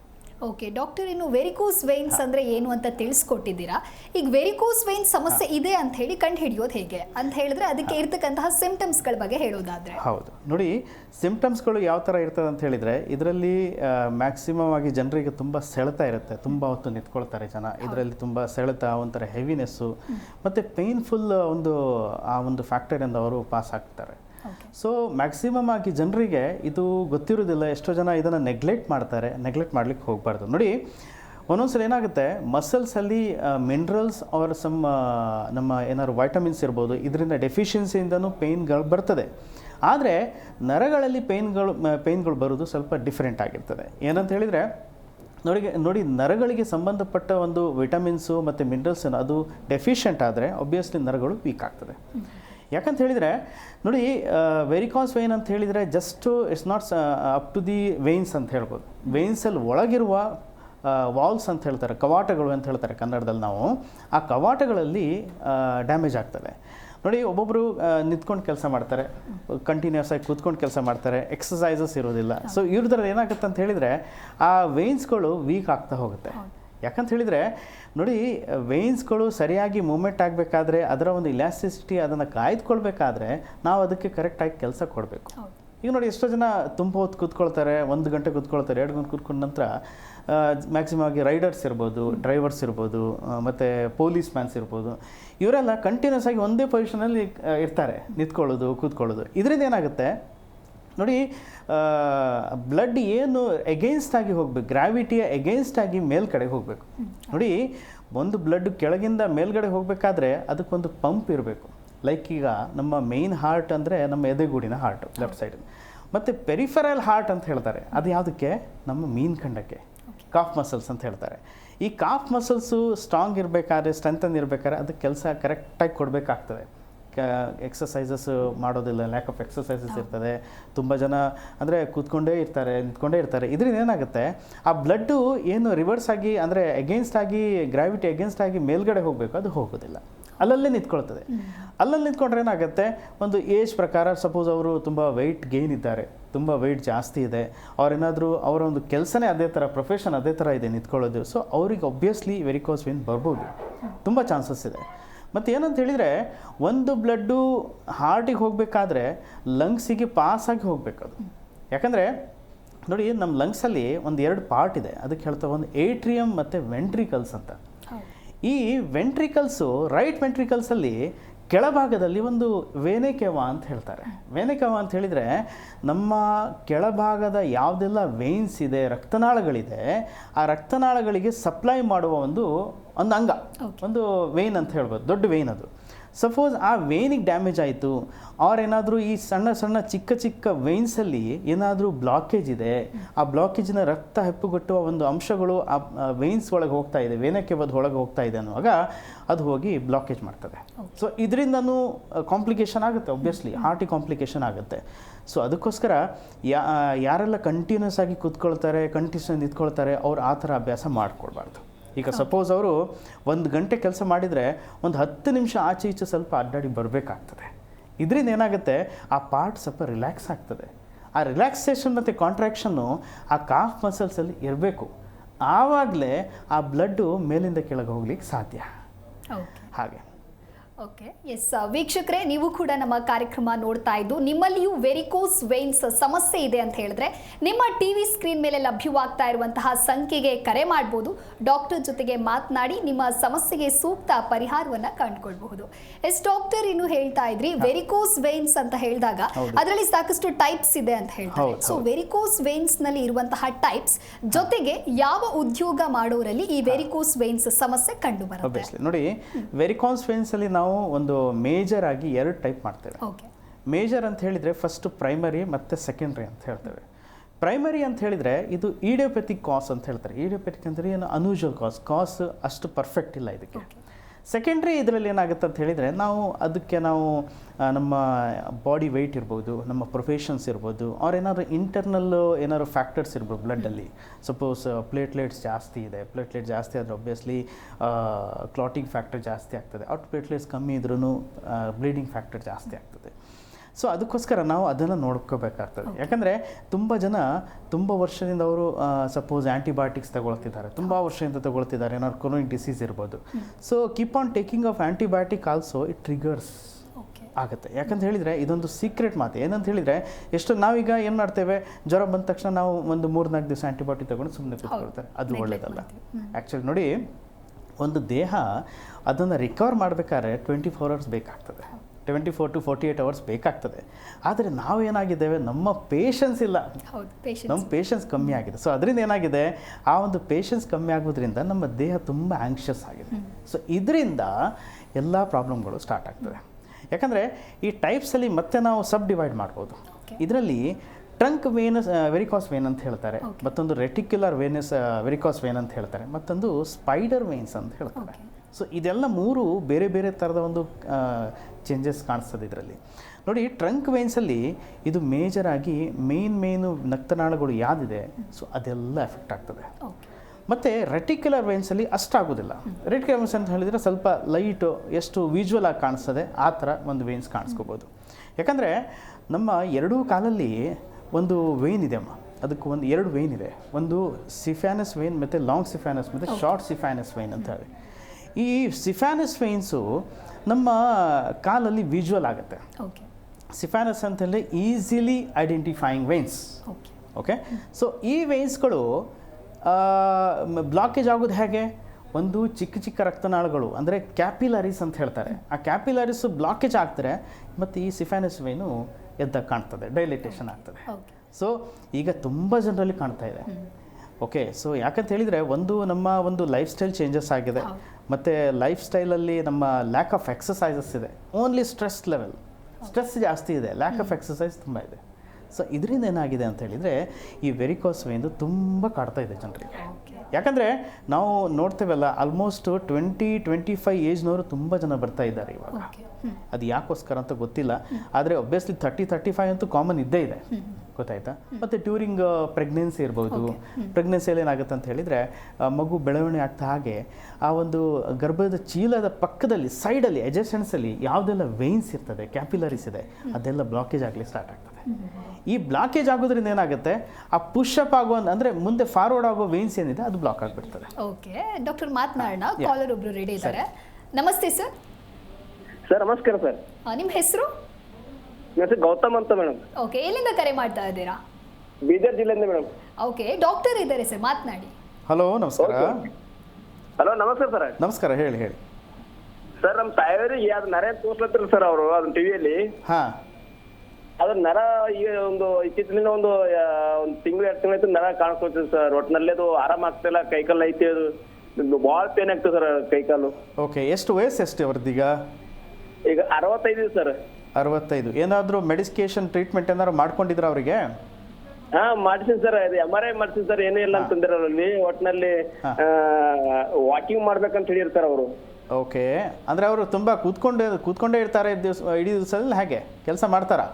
ಓಕೆ ಡಾಕ್ಟರ್ ಇನ್ನು ವೆರಿಕೋಸ್ ವೈನ್ಸ್ ಅಂದ್ರೆ ಏನು ಅಂತ ತಿಳಿಸ್ಕೊಟ್ಟಿದ್ದೀರಾ? ಈಗ ವೆರಿಕೋಸ್ ವೈನ್ಸ್ ಸಮಸ್ಯೆ ಇದೆ ಅಂತ ಹೇಳಿ ಕಂಡು ಹಿಡಿಯೋದು ಹೇಗೆ? ಅಂತ ಹೇಳಿದ್ರೆ ಅದಕ್ಕೆ ಇರ್ತಕ್ಕಂತಹ ಸಿಂಪ್ಟಮ್ಸ್ಗಳ ಬಗ್ಗೆ ಹೇಳೋದಾದ್ರೆ.
ಹೌದು. ನೋಡಿ ಸಿಂಪ್ಟಮ್ಸ್ಗಳು ಯಾವ ಥರ ಇರ್ತದೆ ಅಂತ ಹೇಳಿದರೆ ಇದರಲ್ಲಿ ಮ್ಯಾಕ್ಸಿಮಮ್ ಆಗಿ ಜನರಿಗೆ ತುಂಬ ಸೆಳೆತ ಇರುತ್ತೆ. ತುಂಬ ಹೊತ್ತು ನಿಂತ್ಕೊಳ್ತಾರೆ ಜನ. ಇದರಲ್ಲಿ ತುಂಬ ಸೆಳೆತ ಒಂಥರ ಹೆವಿನೆಸ್ಸು ಮತ್ತು ಪೇನ್ಫುಲ್ ಒಂದು ಆ ಒಂದು ಫ್ಯಾಕ್ಟರಿಯಿಂದ ಅವರು ಪಾಸ್ ಆಗ್ತಾರೆ. ಸೊ ಮ್ಯಾಕ್ಸಿಮಮ್ ಆಗಿ ಜನರಿಗೆ ಇದು ಗೊತ್ತಿರೋದಿಲ್ಲ ಎಷ್ಟೋ ಜನ ಇದನ್ನು ನೆಗ್ಲೆಕ್ಟ್ ಮಾಡ್ತಾರೆ ನೆಗ್ಲೆಕ್ಟ್ ಮಾಡ್ಲಿಕ್ಕೆ ಹೋಗಬಾರ್ದು. ನೋಡಿ ಒಂದೊಂದ್ಸಲ ಏನಾಗುತ್ತೆ ಮಸಲ್ಸಲ್ಲಿ ಮಿನರಲ್ಸ್ ಆರ್ ಸಮ್ ನಮ್ಮ ಏನಾದ್ರು ವೈಟಮಿನ್ಸ್ ಇರ್ಬೋದು ಇದರಿಂದ ಡೆಫಿಷಿಯನ್ಸಿಯಿಂದನೂ ಪೇಯ್ನ್ಗಳು ಬರ್ತದೆ. ಆದರೆ ನರಗಳಲ್ಲಿ ಪೇಯ್ನ್ಗಳು ಪೇಯ್ನ್ಗಳು ಬರೋದು ಸ್ವಲ್ಪ ಡಿಫ್ರೆಂಟ್ ಆಗಿರ್ತದೆ. ಏನಂತ ಹೇಳಿದರೆ ನೋಡಿ ನೋಡಿ ನರಗಳಿಗೆ ಸಂಬಂಧಪಟ್ಟ ಒಂದು ವಿಟಮಿನ್ಸು ಮತ್ತು ಮಿನರಲ್ಸ್ ಅದು ಡೆಫಿಷಿಯಂಟ್ ಆದರೆ ಒಬ್ವಿಯಸ್ಲಿ ನರಗಳು ವೀಕ್ ಆಗ್ತದೆ. ಯಾಕಂತ ಹೇಳಿದರೆ ನೋಡಿ ವೆರಿಕಾಸ್ ವೈನ್ ಅಂತ ಹೇಳಿದರೆ just it's not up to the veins ಅಂತ ಹೇಳ್ಬೋದು. ವೇನ್ಸಲ್ಲಿ ಒಳಗಿರುವ ವಾಲ್ಸ್ ಅಂತ ಹೇಳ್ತಾರೆ ಕವಾಟಗಳು ಅಂತ ಹೇಳ್ತಾರೆ ಕನ್ನಡದಲ್ಲಿ ನಾವು ಆ ಕವಾಟಗಳಲ್ಲಿ ಡ್ಯಾಮೇಜ್ ಆಗ್ತದೆ. ನೋಡಿ ಒಬ್ಬೊಬ್ಬರು ನಿಂತ್ಕೊಂಡು ಕೆಲಸ ಮಾಡ್ತಾರೆ ಕಂಟಿನ್ಯೂಸ್ ಆಗಿ ಕೂತ್ಕೊಂಡು ಕೆಲಸ ಮಾಡ್ತಾರೆ ಎಕ್ಸಸೈಸಸ್ ಇರೋದಿಲ್ಲ. ಸೊ ಇವ್ರದ್ರಲ್ಲಿ ಏನಾಗುತ್ತೆ ಅಂತ ಹೇಳಿದರೆ ಆ ವೇನ್ಸ್ಗಳು ವೀಕ್ ಆಗ್ತಾ ಹೋಗುತ್ತೆ. ಯಾಕಂತ ಹೇಳಿದರೆ ನೋಡಿ ವೇನ್ಸ್ಗಳು ಸರಿಯಾಗಿ ಮೂಮೆಂಟ್ ಆಗಬೇಕಾದ್ರೆ ಅದರ ಒಂದು ಇಲಾಸ್ಟಿಸಿಟಿ ಅದನ್ನು ಕಾಯ್ದುಕೊಳ್ಬೇಕಾದ್ರೆ ನಾವು ಅದಕ್ಕೆ ಕರೆಕ್ಟಾಗಿ ಕೆಲಸ ಕೊಡಬೇಕು. ಈಗ ನೋಡಿ ಎಷ್ಟೋ ಜನ ತುಂಬ ಹೊತ್ತು ಕೂತ್ಕೊಳ್ತಾರೆ ಒಂದು ಗಂಟೆ ಕೂತ್ಕೊಳ್ತಾರೆ ಎರಡು ಗಂಟೆ ಕೂತ್ಕೊಂಡ ನಂತರ ಮ್ಯಾಕ್ಸಿಮಮ್ ಆಗಿ ರೈಡರ್ಸ್ ಇರ್ಬೋದು ಡ್ರೈವರ್ಸ್ ಇರ್ಬೋದು ಮತ್ತು ಪೊಲೀಸ್ ಮ್ಯಾನ್ಸ್ ಇರ್ಬೋದು ಇವರೆಲ್ಲ ಕಂಟಿನ್ಯೂಸ್ ಆಗಿ ಒಂದೇ ಪೊಸಿಷನಲ್ಲಿ ಇರ್ತಾರೆ ನಿಂತ್ಕೊಳ್ಳೋದು ಕೂತ್ಕೊಳ್ಳೋದು. ಇದರಿಂದ ಏನಾಗುತ್ತೆ? ನೋಡಿ ಬ್ಲಡ್ ಏನು ಎಗೇನ್ಸ್ಟ್ ಆಗಿ ಹೋಗ್ಬೇಕು ಗ್ರಾವಿಟಿಯ ಎಗೇನ್ಸ್ಟ್ ಆಗಿ ಮೇಲ್ಕಡೆಗೆ ಹೋಗಬೇಕು. ನೋಡಿ ಒಂದು ಬ್ಲಡ್ ಕೆಳಗಿಂದ ಮೇಲ್ಗಡೆ ಹೋಗಬೇಕಾದ್ರೆ ಅದಕ್ಕೊಂದು ಪಂಪ್ ಇರಬೇಕು. ಲೈಕ್ ಈಗ ನಮ್ಮ ಮೇಯ್ನ್ ಹಾರ್ಟ್ ಅಂದರೆ ನಮ್ಮ ಎದೆಗೂಡಿನ ಹಾರ್ಟ್ ಲೆಫ್ಟ್ ಸೈಡ್ ಮತ್ತು ಪೆರಿಫರಲ್ ಹಾರ್ಟ್ ಅಂತ ಹೇಳ್ತಾರೆ. ಅದು ಯಾವುದಕ್ಕೆ? ನಮ್ಮ ಮೀನ್ ಖಂಡಕ್ಕೆ. ಕಾಫ್ ಮಸಲ್ಸ್ ಅಂತ ಹೇಳ್ತಾರೆ. ಈ ಕಾಫ್ ಮಸಲ್ಸು ಸ್ಟ್ರಾಂಗ್ ಇರಬೇಕಾದ್ರೆ ಸ್ಟ್ರೆಂತನ್ ಇರಬೇಕಾದ್ರೆ ಅದಕ್ಕೆ ಕೆಲಸ ಕರೆಕ್ಟಾಗಿ ಕೊಡಬೇಕಾಗ್ತದೆ. ಎಕ್ಸಸೈಸಸ್ ಮಾಡೋದಿಲ್ಲ ಲ್ಯಾಕ್ ಆಫ್ ಎಕ್ಸಸೈಸಸ್ ಇರ್ತದೆ. ತುಂಬ ಜನ ಅಂದರೆ ಕೂತ್ಕೊಂಡೇ ಇರ್ತಾರೆ ನಿಂತ್ಕೊಂಡೇ ಇರ್ತಾರೆ. ಇದರಿಂದ ಏನಾಗುತ್ತೆ ಆ ಬ್ಲಡ್ಡು ಏನು ರಿವರ್ಸ್ ಆಗಿ ಅಂದರೆ ಎಗೇನ್ಸ್ಟ್ ಆಗಿ ಗ್ರಾವಿಟಿ ಎಗೇನ್ಸ್ಟ್ ಆಗಿ ಮೇಲ್ಗಡೆ ಹೋಗಬೇಕು ಅದು ಹೋಗೋದಿಲ್ಲ. ಅಲ್ಲಲ್ಲೇ ನಿಂತ್ಕೊಳ್ತದೆ. ಅಲ್ಲಲ್ಲಿ ನಿಂತ್ಕೊಂಡ್ರೆ ಏನಾಗುತ್ತೆ ಒಂದು ಏಜ್ ಪ್ರಕಾರ ಸಪೋಸ್ ಅವರು ತುಂಬ ವೆಯ್ಟ್ ಗೇನ್ ಇದ್ದಾರೆ ತುಂಬ ವೆಯ್ಟ್ ಜಾಸ್ತಿ ಇದೆ ಅವರೇನಾದರೂ ಅವರ ಒಂದು ಕೆಲಸನೇ ಅದೇ ಥರ ಪ್ರೊಫೆಷನ್ ಅದೇ ಥರ ಇದೆ ನಿಂತ್ಕೊಳ್ಳೋದು. ಸೊ ಅವ್ರಿಗೆ ಒಬ್ವಿಯಸ್ಲಿ ವೆರಿಕೋಸ್ ವಿನ್ ಬರ್ಬೋದು. ತುಂಬ ಚಾನ್ಸಸ್ ಇದೆ. ಮತ್ತು ಏನಂತ ಹೇಳಿದರೆ ಒಂದು ಬ್ಲಡ್ಡು ಹಾರ್ಟಿಗೆ ಹೋಗಬೇಕಾದ್ರೆ ಲಂಗ್ಸಿಗೆ ಪಾಸಾಗಿ ಹೋಗಬೇಕು ಅದು ಯಾಕಂದರೆ ನೋಡಿ ನಮ್ಮ ಲಂಗ್ಸಲ್ಲಿ ಒಂದು ಎರಡು ಪಾರ್ಟ್ ಇದೆ. ಅದಕ್ಕೆ ಹೇಳ್ತಾ ಒಂದು ಏಟ್ರಿಯಮ್ ಮತ್ತು ವೆಂಟ್ರಿಕಲ್ಸ್ ಅಂತ. ಈ ವೆಂಟ್ರಿಕಲ್ಸು ರೈಟ್ ವೆಂಟ್ರಿಕಲ್ಸಲ್ಲಿ ಕೆಳಭಾಗದಲ್ಲಿ ಒಂದು ವೇನೆಕೆವ ಅಂತ ಹೇಳ್ತಾರೆ. ವೇನೆಕೆವ ಅಂತ ಹೇಳಿದರೆ ನಮ್ಮ ಕೆಳಭಾಗದ ಯಾವುದೆಲ್ಲ ವೇನ್ಸ್ ಇದೆ ರಕ್ತನಾಳಗಳಿದೆ ಆ ರಕ್ತನಾಳಗಳಿಗೆ ಸಪ್ಲೈ ಮಾಡುವ ಒಂದು ಒಂದು ಅಂಗ. ಒಂದು ವೇನ್ ಅಂತ ಹೇಳ್ಬೋದು. ದೊಡ್ಡ ವೇನ್ ಅದು. ಸಪೋಸ್ ಆ ವೇನಿಗೆ ಡ್ಯಾಮೇಜ್ ಆಯಿತು ಅವ್ರು ಏನಾದರೂ ಈ ಸಣ್ಣ ಸಣ್ಣ ಚಿಕ್ಕ ಚಿಕ್ಕ ವೇನ್ಸಲ್ಲಿ ಏನಾದರೂ ಬ್ಲಾಕೇಜ್ ಇದೆ, ಆ ಬ್ಲಾಕೇಜಿನ ರಕ್ತ ಹೆಪ್ಪುಗಟ್ಟುವ ಒಂದು ಅಂಶಗಳು ಆ ವೇನ್ಸ್ ಒಳಗೆ ಹೋಗ್ತಾ ಇದೆ ವೇನಕ್ಕೆ ಅದು ಒಳಗೆ ಹೋಗ್ತಾ ಇದೆ ಅನ್ನುವಾಗ ಅದು ಹೋಗಿ ಬ್ಲಾಕೇಜ್ ಮಾಡ್ತದೆ. ಸೊ ಇದರಿಂದನೂ ಕಾಂಪ್ಲಿಕೇಶನ್ ಆಗುತ್ತೆ ಒಬ್ವಿಯಸ್ಲಿ ಹಾರ್ಟಿ ಕಾಂಪ್ಲಿಕೇಶನ್ ಆಗುತ್ತೆ. ಸೊ ಅದಕ್ಕೋಸ್ಕರ ಯಾರೆಲ್ಲ ಕಂಟಿನ್ಯೂಸ್ ಆಗಿ ಕೂತ್ಕೊಳ್ತಾರೆ ಕಂಟಿನ್ಯೂಸ್ ನಿಂತ್ಕೊಳ್ತಾರೆ, ಅವ್ರು ಆ ಥರ ಅಭ್ಯಾಸ ಮಾಡ್ಕೊಳ್ಬಾರ್ದು. ಈಗ ಸಪೋಸ್ ಅವರು ಒಂದು ಗಂಟೆ ಕೆಲಸ ಮಾಡಿದರೆ ಒಂದು ಹತ್ತು ನಿಮಿಷ ಆಚೆ ಈಚೆ ಸ್ವಲ್ಪ ಅಡ್ಡಾಡಿ ಬರಬೇಕಾಗ್ತದೆ. ಇದರಿಂದ ಏನಾಗುತ್ತೆ? ಆ ಪಾರ್ಟ್ ಸ್ವಲ್ಪ ರಿಲ್ಯಾಕ್ಸ್ ಆಗ್ತದೆ. ಆ ರಿಲ್ಯಾಕ್ಸೇಷನ್ ಮತ್ತು ಕಾಂಟ್ರಾಕ್ಷನ್ನು ಆ ಕಾಫ್ ಮಸಲ್ಸಲ್ಲಿ ಇರಬೇಕು. ಆವಾಗಲೇ ಆ ಬ್ಲಡ್ಡು ಮೇಲಿಂದ ಕೆಳಗೆ ಹೋಗ್ಲಿಕ್ಕೆ ಸಾಧ್ಯ. ಹಾಗೆ.
ಓಕೆ ಎಸ್ ವೀಕ್ಷಕರೇ ನೀವು ಕೂಡ ನಮ್ಮ ಕಾರ್ಯಕ್ರಮ ನೋಡ್ತಾ ಇದ್ದು ನಿಮ್ಮಲ್ಲಿಯೂ ವೆರಿಕೋಸ್ ವೇನ್ಸ್ ಸಮಸ್ಯೆ ಇದೆ ಅಂತ ಹೇಳಿದ್ರೆ ನಿಮ್ಮ ಟಿವಿ ಸ್ಕ್ರೀನ್ ಮೇಲೆ ಲಭ್ಯವಾಗ್ತಾ ಇರುವಂತಹ ಸಂಖ್ಯೆಗೆ ಕರೆ ಮಾಡ್ಬೋದು. ಡಾಕ್ಟರ್ ಜೊತೆಗೆ ಮಾತನಾಡಿ ನಿಮ್ಮ ಸಮಸ್ಯೆಗೆ ಸೂಕ್ತ ಪರಿಹಾರವನ್ನ ಕಂಡುಕೊಳ್ಬಹುದು. ಎಸ್ ಡಾಕ್ಟರ್ ಇನ್ನು ಹೇಳ್ತಾ ಇದ್ರಿ ವೆರಿಕೋಸ್ ವೇನ್ಸ್ ಅಂತ ಹೇಳಿದಾಗ ಅದರಲ್ಲಿ ಸಾಕಷ್ಟು ಟೈಪ್ಸ್ ಇದೆ ಅಂತ ಹೇಳ್ತಾರೆ. ಸೊ ವೆರಿಕೋಸ್ ವೇನ್ಸ್ನಲ್ಲಿ ಇರುವಂತಹ ಟೈಪ್ಸ್ ಜೊತೆಗೆ ಯಾವ ಉದ್ಯೋಗ ಮಾಡೋರಲ್ಲಿ ಈ ವೆರಿಕೋಸ್ ವೇನ್ಸ್ ಸಮಸ್ಯೆ ಕಂಡು ಬರುತ್ತೆ
ನೋಡಿ ವೆರಿಕಾನ್ಸ್ ಅಲ್ಲಿ ನಾವು ಒಂದು ಮೇಜರ್ ಆಗಿ ಎರಡು ಟೈಪ್ ಮಾಡ್ತೇವೆ.
ಓಕೆ
ಮೇಜರ್ ಅಂತ ಹೇಳಿದರೆ ಫಸ್ಟ್ ಪ್ರೈಮರಿ ಮತ್ತು ಸೆಕೆಂಡ್ರಿ ಅಂತ ಹೇಳ್ತೇವೆ. ಪ್ರೈಮರಿ ಅಂತ ಹೇಳಿದರೆ ಇದು ಈಡಿಯೋಪೆಥಿಕ್ ಕಾಸ್ ಅಂತ ಹೇಳ್ತಾರೆ. ಈಡಿಯೋಪೆಥಿಕ್ ಅಂದರೆ ಏನು? ಅನ್ಯೂಜುವಲ್ ಕಾಸ್ ಕಾಸ್ ಅಷ್ಟು ಪರ್ಫೆಕ್ಟ್ ಇಲ್ಲ ಇದಕ್ಕೆ. ಸೆಕೆಂಡ್ರಿ ಇದರಲ್ಲಿ ಏನಾಗುತ್ತೆ ಅಂತ ಹೇಳಿದರೆ, ನಾವು ಅದಕ್ಕೆ ನಾವು ನಮ್ಮ ಬಾಡಿ ವೆಯ್ಟ್ ಇರ್ಬೋದು, ನಮ್ಮ ಪ್ರೊಫೆಷನ್ಸ್ ಇರ್ಬೋದು ಅವ್ರ ಏನಾದ್ರು ಇಂಟರ್ನಲ್ ಏನಾದ್ರು ಫ್ಯಾಕ್ಟರ್ಸ್ ಇರ್ಬೋದು ಬ್ಲಡ್ಡಲ್ಲಿ ಸಪೋಸ್ ಪ್ಲೇಟ್ಲೆಟ್ಸ್ ಜಾಸ್ತಿ ಇದೆ ಪ್ಲೇಟ್ಲೆಟ್ ಜಾಸ್ತಿ ಆದರೆ ಒಬ್ವಿಯಸ್ಲಿ ಕ್ಲಾಟಿಂಗ್ ಫ್ಯಾಕ್ಟರ್ ಜಾಸ್ತಿ ಆಗ್ತದೆ. ಔಟ್ ಪ್ಲೇಟ್ಲೆಟ್ಸ್ ಕಮ್ಮಿ ಇದ್ರೂ ಬ್ಲೀಡಿಂಗ್ ಫ್ಯಾಕ್ಟರ್ ಜಾಸ್ತಿ ಆಗ್ತದೆ. ಸೊ ಅದಕ್ಕೋಸ್ಕರ ನಾವು ಅದನ್ನು ನೋಡ್ಕೋಬೇಕಾಗ್ತದೆ. ಯಾಕಂದರೆ ತುಂಬ ಜನ ತುಂಬ ವರ್ಷದಿಂದ ಅವರು ಸಪೋಸ್ ಆ್ಯಂಟಿಬಯೋಟಿಕ್ಸ್ ತಗೊಳ್ತಿದ್ದಾರೆ. ತುಂಬ ವರ್ಷದಿಂದ ತಗೊಳ್ತಿದ್ದಾರೆ. ಏನಾದ್ರು ಕೊರೋನಿಕ್ ಡಿಸೀಸ್ ಇರ್ಬೋದು. So keep on taking of antibiotic also it triggers ಆಗುತ್ತೆ. ಯಾಕಂತ ಹೇಳಿದರೆ ಇದೊಂದು ಸೀಕ್ರೆಟ್ ಮಾತು. ಏನಂತ ಹೇಳಿದರೆ ಎಷ್ಟು ನಾವೀಗ ಏನು ಮಾಡ್ತೇವೆ? ಜ್ವರ ಬಂದ ತಕ್ಷಣ ನಾವು ಒಂದು ಮೂರು ನಾಲ್ಕು ದಿವಸ ಆ್ಯಂಟಿಬಯೋಟಿಕ್ ತಗೊಂಡು ಸುಮ್ಮನೆ ಕೂತ್ಕೊಳ್ತಾರೆ ಅದು ಒಳ್ಳೆಯದಲ್ಲ ಆ್ಯಕ್ಚುಲಿ ನೋಡಿ ಒಂದು ದೇಹ ಅದನ್ನು ರಿಕವರ್ ಮಾಡಬೇಕಾದ್ರೆ ಟ್ವೆಂಟಿ ಫೋರ್ ಅವರ್ಸ್ ಬೇಕಾಗ್ತದೆ twenty four to forty eight hours ಬೇಕಾಗ್ತದೆ. ಆದರೆ ನಾವೇನಾಗಿದ್ದೇವೆ? ನಮ್ಮ ಪೇಷನ್ಸ್ ಇಲ್ಲ. ನಮ್ಮ ಪೇಷನ್ಸ್ ಕಮ್ಮಿ ಆಗಿದೆ. ಸೊ ಅದರಿಂದ ಏನಾಗಿದೆ? ಆ ಒಂದು ಪೇಷನ್ಸ್ ಕಮ್ಮಿ ಆಗೋದ್ರಿಂದ ನಮ್ಮ ದೇಹ ತುಂಬ ಆಂಕ್ಷಸ್ ಆಗಿದೆ. ಸೊ ಇದರಿಂದ ಎಲ್ಲ ಪ್ರಾಬ್ಲಮ್ಗಳು ಸ್ಟಾರ್ಟ್ ಆಗ್ತದೆ. ಯಾಕಂದರೆ ಈ ಟೈಪ್ಸಲ್ಲಿ ಮತ್ತೆ ನಾವು ಸಬ್ ಡಿವೈಡ್ ಮಾಡ್ಬೋದು ಇದರಲ್ಲಿ ಟ್ರಂಕ್ ವೇನಸ್ ವೆರಿಕಾಸ್ ವೇನ್ ಅಂತ ಹೇಳ್ತಾರೆ. ಮತ್ತೊಂದು ರೆಟಿಕ್ಯುಲರ್ ವೇನಸ್ ವೆರಿಕಾಸ್ ವೇನ್ ಅಂತ ಹೇಳ್ತಾರೆ. ಮತ್ತೊಂದು ಸ್ಪೈಡರ್ ವೇನ್ಸ್ ಅಂತ ಹೇಳ್ತಾರೆ. ಸೊ ಇದೆಲ್ಲ ಮೂರು ಬೇರೆ ಬೇರೆ ಥರದ ಒಂದು ಚೇಂಜಸ್ ಕಾಣಿಸ್ತದೆ ಇದರಲ್ಲಿ. ನೋಡಿ ಟ್ರಂಕ್ ವೇನ್ಸಲ್ಲಿ ಇದು ಮೇಜರ್ ಆಗಿ ಮೇನ್ ಮೇನು ನಕ್ತನಾಳಗಳು ಯಾವುದಿದೆ ಸೊ ಅದೆಲ್ಲ ಎಫೆಕ್ಟ್ ಆಗ್ತದೆ. ಮತ್ತು ರೆಟಿಕ್ಯುಲರ್ ವೇನ್ಸಲ್ಲಿ ಅಷ್ಟಾಗೋದಿಲ್ಲ ರೆಟಿಕ್ಯುಲರ್ ವೇನ್ಸ್ ಅಂತ ಹೇಳಿದರೆ ಸ್ವಲ್ಪ ಲೈಟು ಎಷ್ಟು ವಿಜುವಲ್ ಆಗಿ ಕಾಣಿಸ್ತದೆ ಆ ಥರ ಒಂದು ವೇನ್ಸ್ ಕಾಣಿಸ್ಕೋಬೋದು. ಯಾಕಂದರೆ ನಮ್ಮ ಎರಡೂ ಕಾಲಲ್ಲಿ ಒಂದು ವೇನ್ ಇದೆ ಅಮ್ಮ. ಅದಕ್ಕೆ ಒಂದು ಎರಡು ವೇನ್ ಇದೆ. ಒಂದು ಸಿಫ್ಯಾನಸ್ ವೇನ್ ಮತ್ತು ಲಾಂಗ್ ಸಿಫ್ಯಾನಸ್ ಮತ್ತು ಶಾರ್ಟ್ ಸಿಫ್ಯಾನಸ್ ವೇನ್ ಅಂತ ಹೇಳಿ. ಈ ಸಿಫ್ಯಾನಸ್ ವೇನ್ಸು ನಮ್ಮ ಕಾಲಲ್ಲಿ ವಿಜುವಲ್ ಆಗುತ್ತೆ.
ಓಕೆ
ಸಿಫ್ಯಾನಸ್ ಅಂತ ಹೇಳಿದ್ರೆ easily identifying veins
okay
so ಈ ವೇನ್ಸ್ಗಳು ಬ್ಲಾಕೇಜ್ ಆಗೋದು ಹೇಗೆ? ಒಂದು ಚಿಕ್ಕ ಚಿಕ್ಕ ರಕ್ತನಾಳಗಳು ಅಂದರೆ ಕ್ಯಾಪಿಲರೀಸ್ ಅಂತ ಹೇಳ್ತಾರೆ. ಆ ಕ್ಯಾಪಿಲರೀಸ್ ಬ್ಲಾಕೇಜ್ ಆಗ್ತಾರೆ ಮತ್ತು ಈ ಸಿಫಾನಸ್ ವೇನು ಎದ್ದಾಗ ಕಾಣ್ತದೆ ಡೈಲಿಟೇಷನ್ ಆಗ್ತದೆ. ಸೊ ಈಗ ತುಂಬ ಜನರಲ್ಲಿ ಕಾಣ್ತಾ ಇದೆ. ಓಕೆ ಸೊ ಯಾಕಂತ ಹೇಳಿದರೆ ಒಂದು ನಮ್ಮ ಒಂದು ಲೈಫ್ ಸ್ಟೈಲ್ ಚೇಂಜಸ್ ಆಗಿದೆ. ಮತ್ತು ಲೈಫ್ ಸ್ಟೈಲಲ್ಲಿ ನಮ್ಮ ಲ್ಯಾಕ್ ಆಫ್ ಎಕ್ಸಸೈಸಸ್ ಇದೆ. ಓನ್ಲಿ ಸ್ಟ್ರೆಸ್ ಲೆವೆಲ್ ಸ್ಟ್ರೆಸ್ ಜಾಸ್ತಿ ಇದೆ. ಲ್ಯಾಕ್ ಆಫ್ ಎಕ್ಸಸೈಸ್ ತುಂಬ ಇದೆ. ಸೊ ಇದರಿಂದ ಏನಾಗಿದೆ ಅಂತ ಹೇಳಿದರೆ ಈ ವೆರಿಕೋಸ್ ವೇಂದು ತುಂಬ ಕಾಡ್ತಾ ಇದೆ ಜನರಿಗೆ. ಯಾಕಂದರೆ ನಾವು ನೋಡ್ತೇವಲ್ಲ ಆಲ್ಮೋಸ್ಟ್ ಟ್ವೆಂಟಿ ಟ್ವೆಂಟಿ ಫೈವ್ ಏಜ್ನವರು ತುಂಬ ಜನ ಬರ್ತಾ ಇದ್ದಾರೆ ಇವಾಗ. ಅದು ಯಾಕೋಸ್ಕರ ಅಂತ ಗೊತ್ತಿಲ್ಲ. ಆದರೆ ಒಬ್ವಿಯಸ್ಲಿ ಥರ್ಟಿ ತರ್ಟಿ ಫೈವ್ ಅಂತೂ ಕಾಮನ್ ಇದ್ದೇ ಇದೆ. ಗೊತ್ತಾಯ್ತಾ? ಮತ್ತು ಡ್ಯೂರಿಂಗ್ ಪ್ರೆಗ್ನೆನ್ಸಿ ಇರ್ಬೋದು. ಪ್ರೆಗ್ನೆನ್ಸಿಯಲ್ಲಿ ಏನಾಗುತ್ತೆ ಅಂತ ಹೇಳಿದರೆ ಮಗು ಬೆಳವಣಿಗೆ ಆಗ್ತಾ ಹಾಗೆ ಆ ಒಂದು ಗರ್ಭದ ಚೀಲದ ಪಕ್ಕದಲ್ಲಿ ಸೈಡಲ್ಲಿ ಅಲ್ಲಿ ಯಾವುದೆಲ್ಲ ವೇನ್ಸ್ ಇರ್ತದೆ ಕ್ಯಾಪಿಲರೀಸ್ ಇದೆ ಅದೆಲ್ಲ ಬ್ಲಾಕೇಜ್ ಆಗಲಿ ಸ್ಟಾರ್ಟ್ ಆಗ್ತದೆ. ಈ ಬ್ಲಾಕೇಜ್ ಆಗೋದ್ರಿಂದ ಏನಾಗುತ್ತೆ ಆ ಪುಷಪ್ ಆಗೋ ಅಂದ್ರೆ ಮುಂದೆ ಫಾರ್ವರ್ಡ್ ಆಗೋ ವೇನ್ಸ್ ಏನಿದೆ ಅದು ಬ್ಲಾಕ್ ಆಗಿಬಿಡ್ತದೆ.
ಓಕೆ ಡಾಕ್ಟರ್ ಮಾತನಾಡೋಣ. ಕಾಲರ್ ಒಬ್ರು ರೆಡಿ ಇದ್ದಾರೆ. ನಮಸ್ತೆ ಸರ್
ಸರ್ ನಮಸ್ಕಾರ ಸರ್.
ನಿಮ್ಮ ಹೆಸರು?
ಹೆಸರು ಗೌತಮ್ ಅಂತ ಮೇಡಮ್.
ಓಕೆ ಎಲ್ಲಿಂದ ಕರೆ ಮಾಡ್ತಾ ಇದ್ದೀರಾ?
ಬೀದರ್ ಜಿಲ್ಲೆಯಿಂದ ಮೇಡಮ್.
ಓಕೆ ಡಾಕ್ಟರ್ ಇದ್ದಾರೆ ಸರ್ ಮಾತನಾಡಿ.
ಹಲೋ ನಮಸ್ಕಾರ.
ಹಲೋ ನಮಸ್ಕಾರ ಸರ್.
ನಮಸ್ಕಾರ ಹೇಳಿ ಹೇಳಿ.
ಸರ್ ನಮ್ಮ ತಾಯಿಯವ್ರಿಗೆ ಅದು ನರ ತೋರ್ಸ್ಲತ್ತಿರ ಸರ್ ಅವರು ಅದನ್ನ ಟಿವಿಯಲ್ಲಿ
ಹಾ.
ಅದ್ರ ನರ ಈಗ ಒಂದು ಇತ್ತೀಚಿನ ಒಂದು ಆ, ಒಂದು ತಿಂಗಳು ಎರಡು ತಿಂಗಳು ಆಯ್ತು ನರ ಕಾಣಿಸ್ಕೊಳ್ತದೆ ಸರ್. ಒಟ್ಟಿನಲ್ಲಿ ಅದು ಆರಾಮ ಆಗ್ತಿಲ್ಲ ಕೈಕಾಲು ಐತಿ ಅದು. ಭಾಳ ಪೇನ್ ಆಗ್ತದೆ ಸರ್ ಕೈಕಾಲು
ಓಕೆ ಎಷ್ಟು ವಯಸ್ಸು ಎಷ್ಟು ಅವ್ರದ್ದೀಗ
ಈಗ ಅರವತ್ತೈದು ಸರ್.
ಅರವತ್ತೈದು. ಏನಾದರೂ ಮೆಡಿಸ್ಕೇಷನ್ ಟ್ರೀಟ್ಮೆಂಟ್ ಏನಾದ್ರು ಮಾಡ್ಕೊಂಡಿದ್ರ ಅವರಿಗೆ?
ಹಾ ಮಾಡ್ತೀನಿ sir. M M R I ಮಾಡ್ತೀನಿ ಸರ್. ಏನೂ ಇಲ್ಲ ಅಂತಂದ್ರೆ ಅವರಲ್ಲಿ ಒಟ್ಟಿನಲ್ಲಿ. ವಾಕಿಂಗ್ ಮಾಡ್ಬೇಕಂತ ಹೇಳಿರ್ತಾರೆ ಅವರು.
ಓಕೆ. ಅಂದ್ರೆ ಅವರು ತುಂಬಾ ಕೂತ್ಕೊಂಡೆ ಕೂತ್ಕೊಂಡೇ ಇರ್ತಾರೆ ದಿವಸ ಇಡೀ ದಿವಸದಲ್ಲಿ ಹಾಗೆ? ಕೆಲಸ ಮಾಡ್ತಾರಾ?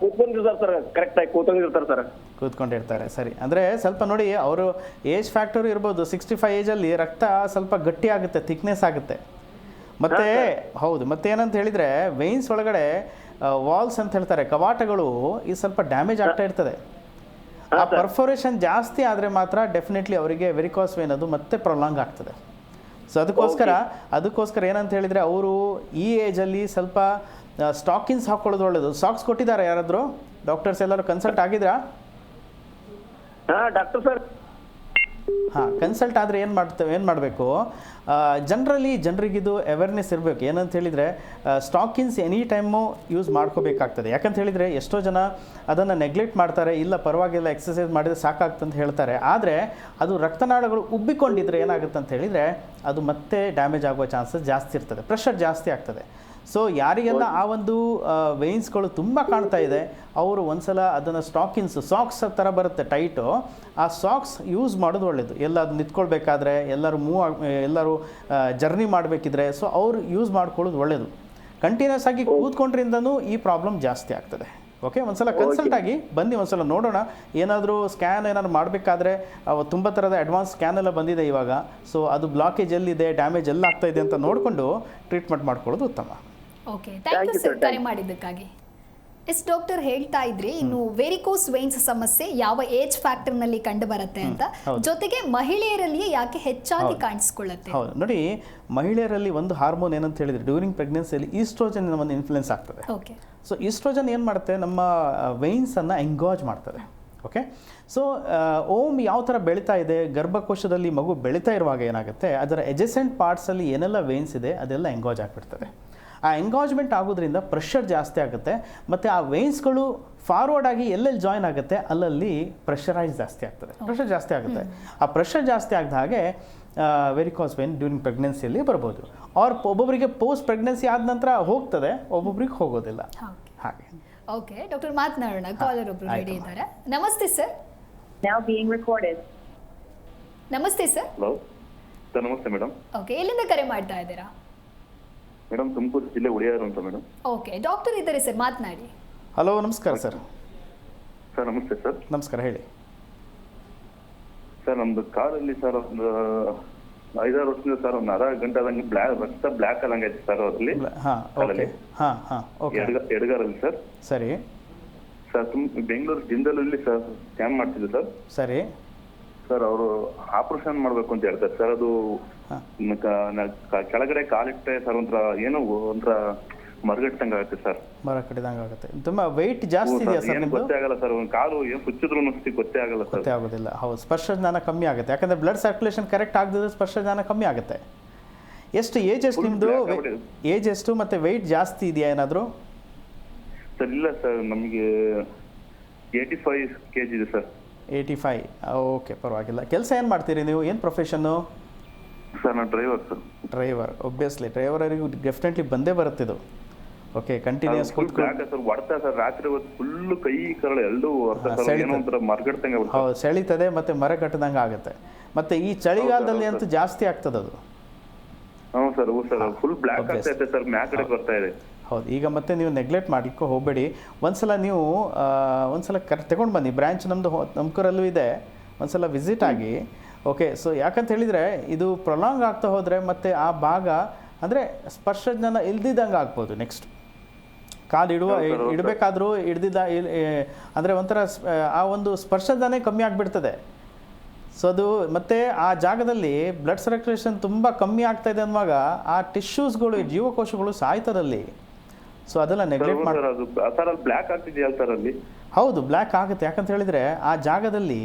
ಕೂತ್ಕೊಂಡಿರ್ತಾರೆ ಸರ್. ಕರೆಕ್ಟ್ ಆಗಿ ಕೂತ್ಕೊಂಡಿರ್ತಾರೆ ಸರ್.
ಕೂತ್ಕೊಂಡಿರ್ತಾರೆ ಸರಿ. ಅಂದ್ರೆ ಸ್ವಲ್ಪ ನೋಡಿ ಅವರು ಏಜ್ ಫ್ಯಾಕ್ಟರ್ ಇರ್ಬೋದು. ಸಿಕ್ಸ್ಟಿ ಫೈವ್ ಏಜಲ್ಲಿ ರಕ್ತ ಸ್ವಲ್ಪ ಗಟ್ಟಿ ಆಗುತ್ತೆ ಥಿಕ್ನೆಸ್ ಆಗುತ್ತೆ. ಮತ್ತೆ ಹೌದು. ಮತ್ತೆ ಏನಂತ ಹೇಳಿದ್ರೆ ವೆಯ್ನ್ಸ್ ಒಳಗಡೆ ವಾಲ್ಸ್ ಅಂತ ಹೇಳ್ತಾರೆ ಕವಾಟಗಳು ಈ ಸ್ವಲ್ಪ ಡ್ಯಾಮೇಜ್ ಆಗ್ತಾ ಇರ್ತದೆ. ಆ ಪರ್ಫೋರೇಷನ್ ಜಾಸ್ತಿ ಆದರೆ ಮಾತ್ರ ಡೆಫಿನೆಟ್ಲಿ ಅವರಿಗೆ ವೆರಿಕಾಸ್ ವೇನ್ ಅದು ಮತ್ತೆ ಪ್ರೊಲಾಂಗ್ ಆಗ್ತದೆ. ಸೊ ಅದಕ್ಕೋಸ್ಕರ ಅದಕ್ಕೋಸ್ಕರ ಏನಂತ ಹೇಳಿದರೆ ಅವರು ಈ ಏಜಲ್ಲಿ ಸ್ವಲ್ಪ ಸ್ಟಾಕಿನ್ಸ್ ಹಾಕೊಳ್ಳೋದು ಒಳ್ಳೇದು. ಸಾಕ್ಸ್ ಕೊಟ್ಟಿದ್ದಾರೆ ಯಾರಾದರೂ? ಡಾಕ್ಟರ್ಸ್ ಎಲ್ಲರೂ ಕನ್ಸಲ್ಟ್ ಆಗಿದ್ರಾ?
ಹಾ ಡಾಕ್ಟರ್ ಸರ್
ಹಾಂ ಕನ್ಸಲ್ಟ್ ಆದರೆ ಏನು ಮಾಡ್ತೇವೆ, ಏನು ಮಾಡಬೇಕು? ಜನರಲಿ ಜನರಿಗಿದು ಅವೇರ್ನೆಸ್ ಇರಬೇಕು. ಏನಂತ ಹೇಳಿದರೆ ಸ್ಟಾಕಿನ್ಸ್ ಎನಿ ಟೈಮು ಯೂಸ್ ಮಾಡ್ಕೋಬೇಕಾಗ್ತದೆ. ಯಾಕಂತ ಹೇಳಿದರೆ, ಎಷ್ಟೋ ಜನ ಅದನ್ನು ನೆಗ್ಲೆಕ್ಟ್ ಮಾಡ್ತಾರೆ, ಇಲ್ಲ ಪರವಾಗಿಲ್ಲ ಎಕ್ಸಸೈಸ್ ಮಾಡಿದರೆ ಸಾಕಾಗ್ತಂತ ಹೇಳ್ತಾರೆ. ಆದರೆ, ಅದು ರಕ್ತನಾಳಗಳು ಉಬ್ಬಿಕೊಂಡಿದ್ರೆ ಏನಾಗುತ್ತೆ ಅಂತ ಹೇಳಿದರೆ, ಅದು ಮತ್ತೆ ಡ್ಯಾಮೇಜ್ ಆಗುವ ಚಾನ್ಸಸ್ ಜಾಸ್ತಿ ಇರ್ತದೆ. ಪ್ರೆಷರ್ ಜಾಸ್ತಿ ಆಗ್ತದೆ. ಸೊ ಯಾರಿಗೆಲ್ಲ ಆ ಒಂದು ವೆಯ್ನ್ಸ್ಗಳು ತುಂಬ ಕಾಣ್ತಾ ಇದೆ ಅವರು ಒಂದ್ಸಲ ಅದನ್ನು ಸ್ಟಾಕಿನ್ಸ್ ಸಾಕ್ಸ್ ಥರ ಬರುತ್ತೆ ಟೈಟು ಆ ಸಾಕ್ಸ್ ಯೂಸ್ ಮಾಡೋದು ಒಳ್ಳೆಯದು ಎಲ್ಲ ಅದು ನಿಂತ್ಕೊಳ್ಬೇಕಾದ್ರೆ ಎಲ್ಲರೂ ಮೂವ್ ಎಲ್ಲರೂ ಜರ್ನಿ ಮಾಡಬೇಕಿದ್ರೆ ಸೊ ಅವ್ರು ಯೂಸ್ ಮಾಡ್ಕೊಳ್ಳೋದು ಒಳ್ಳೆಯದು ಕಂಟಿನ್ಯೂಸ್ ಆಗಿ ಕೂತ್ಕೊಂಡ್ರಿಂದನೂ ಈ ಪ್ರಾಬ್ಲಮ್ ಜಾಸ್ತಿ ಆಗ್ತದೆ. ಓಕೆ ಒಂದ್ಸಲ ಕನ್ಸಲ್ಟ್ ಆಗಿ ಬನ್ನಿ ಒಂದ್ಸಲ ನೋಡೋಣ. ಏನಾದರೂ ಸ್ಕ್ಯಾನ್ ಏನಾದ್ರು ಮಾಡಬೇಕಾದ್ರೆ ತುಂಬ ಥರದ ಅಡ್ವಾನ್ಸ್ ಸ್ಕ್ಯಾನ್ ಎಲ್ಲ ಬಂದಿದೆ ಇವಾಗ. ಸೊ ಅದು ಬ್ಲಾಕೇಜ್ ಎಲ್ಲಿದೆ ಡ್ಯಾಮೇಜ್ ಎಲ್ಲ ಆಗ್ತಾ ಇದೆ ಅಂತ ನೋಡಿಕೊಂಡು ಟ್ರೀಟ್ಮೆಂಟ್ ಮಾಡ್ಕೊಳ್ಳೋದು ಉತ್ತಮ.
ಓಕೆ ಥ್ಯಾಂಕ್ ಯು ಸರ್ ಕರೆ ಮಾಡಿದ್ದಕ್ಕಾಗಿ. ಎಸ್ ಡಾಕ್ಟರ್ ಹೇಳ್ತಾ ಇದ್ರಿ ಇನ್ನು ವೆರಿಕೋಸ್ ವೈನ್ಸ್ ಸಮಸ್ಯೆ ಯಾವ ಏಜ್ ಫ್ಯಾಕ್ಟರ್ನಲ್ಲಿ ಕಂಡು ಬರುತ್ತೆ ಅಂತ ಜೊತೆಗೆ ಮಹಿಳೆಯರಲ್ಲಿ ಯಾಕೆ ಹೆಚ್ಚಾಗಿ ಕಾಣಿಸ್ಕೊಳ್ಳುತ್ತೆ?
ಹೌದು. ನೋಡಿ ಮಹಿಳೆಯರಲ್ಲಿ ಒಂದು ಹಾರ್ಮೋನ್ ಏನಂತ ಹೇಳಿದ್ರೆ ಡ್ಯೂರಿಂಗ್ ಪ್ರೆಗ್ನೆನ್ಸಿಯಲ್ಲಿ ಈಸ್ಟ್ರೋಜನ್ ಒಂದು ಇನ್ಫ್ಲುಯೆನ್ಸ್ ಆಗ್ತದೆ.
ಓಕೆ
ಸೊ ಈಸ್ಟ್ರೋಜನ್ ಏನು ಮಾಡುತ್ತೆ ನಮ್ಮ ವೆಯ್ನ್ಸನ್ನು ಎಂಗಾಜ್ ಮಾಡ್ತದೆ. ಓಕೆ ಸೊ ಓಮ್ ಯಾವ ಥರ ಬೆಳೀತಾ ಇದೆ? ಗರ್ಭಕೋಶದಲ್ಲಿ ಮಗು ಬೆಳೀತಾ ಇರುವಾಗ ಏನಾಗುತ್ತೆ? ಅದರ ಎಜೆಸೆಂಟ್ ಪಾರ್ಟ್ಸಲ್ಲಿ ಏನೆಲ್ಲ ವೈನ್ಸ್ ಇದೆ? ಅದೆಲ್ಲ ಎಂಗಾಜ್ ಆಗಿಬಿಡ್ತದೆ. ಆ ಎಂಗಾಜ್ಮೆಂಟ್ ಆಗೋದ್ರಿಂದ ಪ್ರೆಷರ್ ಜಾಸ್ತಿ ಆಗುತ್ತೆ. ಮತ್ತು ಆ ವೆಯ್ನ್ಸ್ಗಳು ಫಾರ್ವರ್ಡ್ ಆಗಿ ಎಲ್ಲೆಲ್ಲಿ ಜಾಯ್ನ್ ಆಗುತ್ತೆ ಅಲ್ಲಲ್ಲಿ ಪ್ರೆಷರೈಸ್ ಜಾಸ್ತಿ ಆಗ್ತದೆ. ಪ್ರೆಷರ್ ಜಾಸ್ತಿ ಆಗುತ್ತೆ. ಆ ಪ್ರೆಷರ್ ಜಾಸ್ತಿ ಆಗದ ಹಾಗೆ ವೆರಿಕಾಸ್ ವೆನ್ ಡ್ಯೂರಿಂಗ್ ಪ್ರೆಗ್ನೆನ್ಸಿಯಲ್ಲಿ ಬರ್ಬೋದು. ಆರ್ ಒಬ್ಬೊಬ್ಬರಿಗೆ ಪೋಸ್ಟ್ ಪ್ರೆಗ್ನೆನ್ಸಿ ಆದ ನಂತರ ಹೋಗ್ತದೆ ಒಬ್ಬೊಬ್ರಿಗೆ ಹೋಗೋದಿಲ್ಲ. ಹಾಗೆ.
ಓಕೆ ಡಾಕ್ಟರ್ ಮಾತನಾಡೋಣ. ಕಾಲರ್ ಒಬ್ರು. ರೆಡಿ ಇದ್ದಾರೆ. ನಮಸ್ತೆ ಸರ್
ನೌ ಬೀಯಿಂಗ್ ರೆಕಾರ್ಡೆಡ್
ನಮಸ್ತೆ ಸರ್
ಹಲೋ ಸರ್ ನಮಸ್ತೆ ಮೇಡಮ್
ಓಕೆ ಎಲ್ಲಿಂದ ಕರೆ ಮಾಡ್ತಾ ಇದ್ದೀರಾ?
ಮೇಡಮ್ ತುಮಕೂರು ಜಿಲ್ಲೆ ಉಳಿಯಾರು ಅಂತ ಮೇಡಮ್.
ಓಕೆ ಡಾಕ್ಟರ್ ಇದ್ದಾರೆ ಸರ್ ಮಾತನಾಡಿ.
ಹಲೋ ನಮಸ್ಕಾರ ಸರ್.
ಸರ್ ನಮಸ್ತೆ ಸರ್.
ನಮಸ್ಕಾರ ಹೇಳಿ.
ಸರ್ ನಮ್ದು ಕಾರಲ್ಲಿ ಸರ್ ಒಂದು ಐದಾರು ವರ್ಷದಿಂದ ಸರ್ ಒಂದು ಅರ್ಧ ಗಂಟೆ ಆದಂಗೆ ಬ್ಲ್ಯಾಕ್ ರಕ್ತ ಬ್ಲ್ಯಾಕ್ ಆದಂಗೆ ಸರ್ ಅವರಲ್ಲಿ.
ಹಾಂ ಓಕೆ.
ಕಾರಲ್ಲಿ
ಹಾಂ ಹಾಂ ಓಕೆ.
ಎಡಗ ಎಡಗಾರಲ್ಲಿ ಸರ್.
ಸರಿ.
ಸರ್ ತುಮ್ ಬೆಂಗಳೂರು ಜಿಂದಲಲ್ಲಿ ಸರ್ ಸ್ಕ್ಯಾನ್ ಮಾಡ್ತಿದ್ದೆ ಸರ್.
ಸರಿ.
ಸರ್ ಅವರು ಆಪರೇಷನ್ ಮಾಡ್ಬೇಕು ಅಂತ ಹೇಳ್ತಾರೆ ಸರ್ ಅದು ಕೆಳಗಡೆ ಕಾಲಿಟ್ಟೆ ಸರ್ ಒಂಥರ ಏನೋ ಒಂಥರ ಮರಗಟ್ಟಂಗೆ ಆಗುತ್ತೆ ಸರ್.
ಮರ ಕಡಿದಂಗ ಆಗುತ್ತೆ. ತುಂಬಾ ವೆಯ್ಟ್ ಜಾಸ್ತಿ ಇದೆಯಾ
ಸರ್ ಏನು ಗೊತ್ತೇ ಆಗಲ್ಲ ಸರ್ ಒಂದು ಕಾಲು ಏನು ಕುಚ್ಚಿದ್ರು ಅನ್ನಿಸ್ತಿ ಗೊತ್ತೇ ಆಗಲ್ಲ ಸರ್.
ಗೊತ್ತೇ ಆಗೋದಿಲ್ಲ. ಹೌದು ಸ್ಪರ್ಶ ಜ್ಞಾನ ಕಮ್ಮಿ ಆಗುತ್ತೆ. ಯಾಕಂದ್ರೆ ಬ್ಲಡ್ ಸರ್ಕ್ಯುಲೇಷನ್ ಕರೆಕ್ಟ್ ಆಗದಿದ್ರೆ ಸ್ಪರ್ಶ ಜ್ಞಾನ ಕಮ್ಮಿ ಆಗುತ್ತೆ. ಎಷ್ಟು ಏಜ್ ಎಷ್ಟು ನಿಮ್ಮದು ಏಜ್ ಎಷ್ಟು ಮತ್ತೆ ವೆಯ್ಟ್ ಜಾಸ್ತಿ ಇದೆಯಾ ಏನಾದರೂ?
ಸರ್ ಇಲ್ಲ ಸರ್ ನಮಗೆ ಏಯ್ಟಿ ಫೈವ್ ಕೆ ಜಿ ಇದೆ ಸರ್.
ಏಯ್ಟಿ ಫೈವ್ ಓಕೆ ಪರವಾಗಿಲ್ಲ. ಕೆಲಸ ಏನು ಮಾಡ್ತೀರಿ ನೀವು? ಏನು ಪ್ರೊಫೆಷನ್ನು
ಸರ್ ನಾನು ಡ್ರೈವರ್ ಸರ್.
ಡ್ರೈವರ್ ಒಬ್ವಿಯಸ್ಲಿ ಡ್ರೈವರಿಗೆ ಡೆಫಿನೆಟ್ಲಿ ಬಂದೇ ಬರುತ್ತಿದ್ದು ಓಕೆ ಕಂಟಿನ್ಯೂಸ್ ಕೂತ್ಕೊಂಡು
ಸರ್ ಹೊಡ್ತಾ ಸರ್ ರಾತ್ರಿ ಹೊತ್ತು ಫುಲ್ ಕೈ ಕರಳು
ಎಲ್ಲೂ.
ಏನೋ ಮರ್ಗಡ್ತಂಗೆ
ಹೌದು ಸೆಳಿತದೆ ಮತ್ತೆ ಮರ ಕಟ್ಟದಂಗೆ ಆಗುತ್ತೆ. ಮತ್ತೆ ಈ ಚಳಿಗಾಲದಲ್ಲಿ ಅಂತೂ ಜಾಸ್ತಿ ಆಗ್ತದೆ ಅದು.
ಹ್ಞೂ ಸರ್ ಹ್ಞೂ ಸರ್ ಫುಲ್ ಬ್ಲ್ಯಾಕ್. ಆಗ್ತಾ ಇದೆ ಸರ್ ಮ್ಯಾಕಡೆ ಕಡೆ ಬರ್ತಾ ಇದೆ.
ಹೌದು ಈಗ ಮತ್ತೆ ನೀವು ನೆಗ್ಲೆಕ್ಟ್ ಮಾಡಲಿಕ್ಕೆ ಹೋಗಬೇಡಿ. ಒಂದ್ಸಲ ನೀವು ಒಂದ್ಸಲ ಕರ್ ತಗೊಂಡು ಬನ್ನಿ. ಬ್ರ್ಯಾಂಚ್ ನಮ್ಮದು ನಮ್ಕೂರಲ್ಲೂ ಇದೆ. ಒಂದ್ಸಲ ವಿಸಿಟ್ ಆಗಿ ಓಕೆ ಸೊ ಯಾಕಂತ ಹೇಳಿದರೆ ಇದು ಪ್ರೊಲಾಂಗ್ ಆಗ್ತಾ ಹೋದರೆ ಮತ್ತೆ ಆ ಭಾಗ ಅಂದರೆ ಸ್ಪರ್ಶಜ್ಞಾನ ಇಲ್ದಿದ್ದಂಗೆ ಆಗ್ಬೋದು ನೆಕ್ಸ್ಟ್ ಕಾಲು ಇಡುವ ಇಡಬೇಕಾದ್ರೂ ಹಿಡ್ದಿದ್ದ ಅಂದರೆ ಒಂಥರ ಆ ಒಂದು ಸ್ಪರ್ಶದಾನೇ ಕಮ್ಮಿ ಆಗಿಬಿಡ್ತದೆ. ಸೊ ಅದು ಮತ್ತೆ ಆ ಜಾಗದಲ್ಲಿ ಬ್ಲಡ್ ಸರ್ಕ್ಯುಲೇಷನ್ ತುಂಬ ಕಮ್ಮಿ ಆಗ್ತಾ ಇದೆ ಅನ್ನುವಾಗ ಆ ಟಿಶ್ಯೂಸ್ಗಳು ಜೀವಕೋಶಗಳು ಸಾಯ್ತದಲ್ಲಿ ಸೊ ಅದೆಲ್ಲ ನೆಗ್ಲೆಕ್ಟ್ ಮಾಡಿ
ಸರ್ ಅದು ಬ್ಲ್ಯಾಕ್ ಆಗ್ತಿದೆಯಲ್ಲ ಸರ್ ಅಲ್ಲಿ?
ಹೌದು ಬ್ಲ್ಯಾಕ್ ಆಗುತ್ತೆ. ಯಾಕಂತ ಹೇಳಿದ್ರೆ ಆ ಜಾಗದಲ್ಲಿ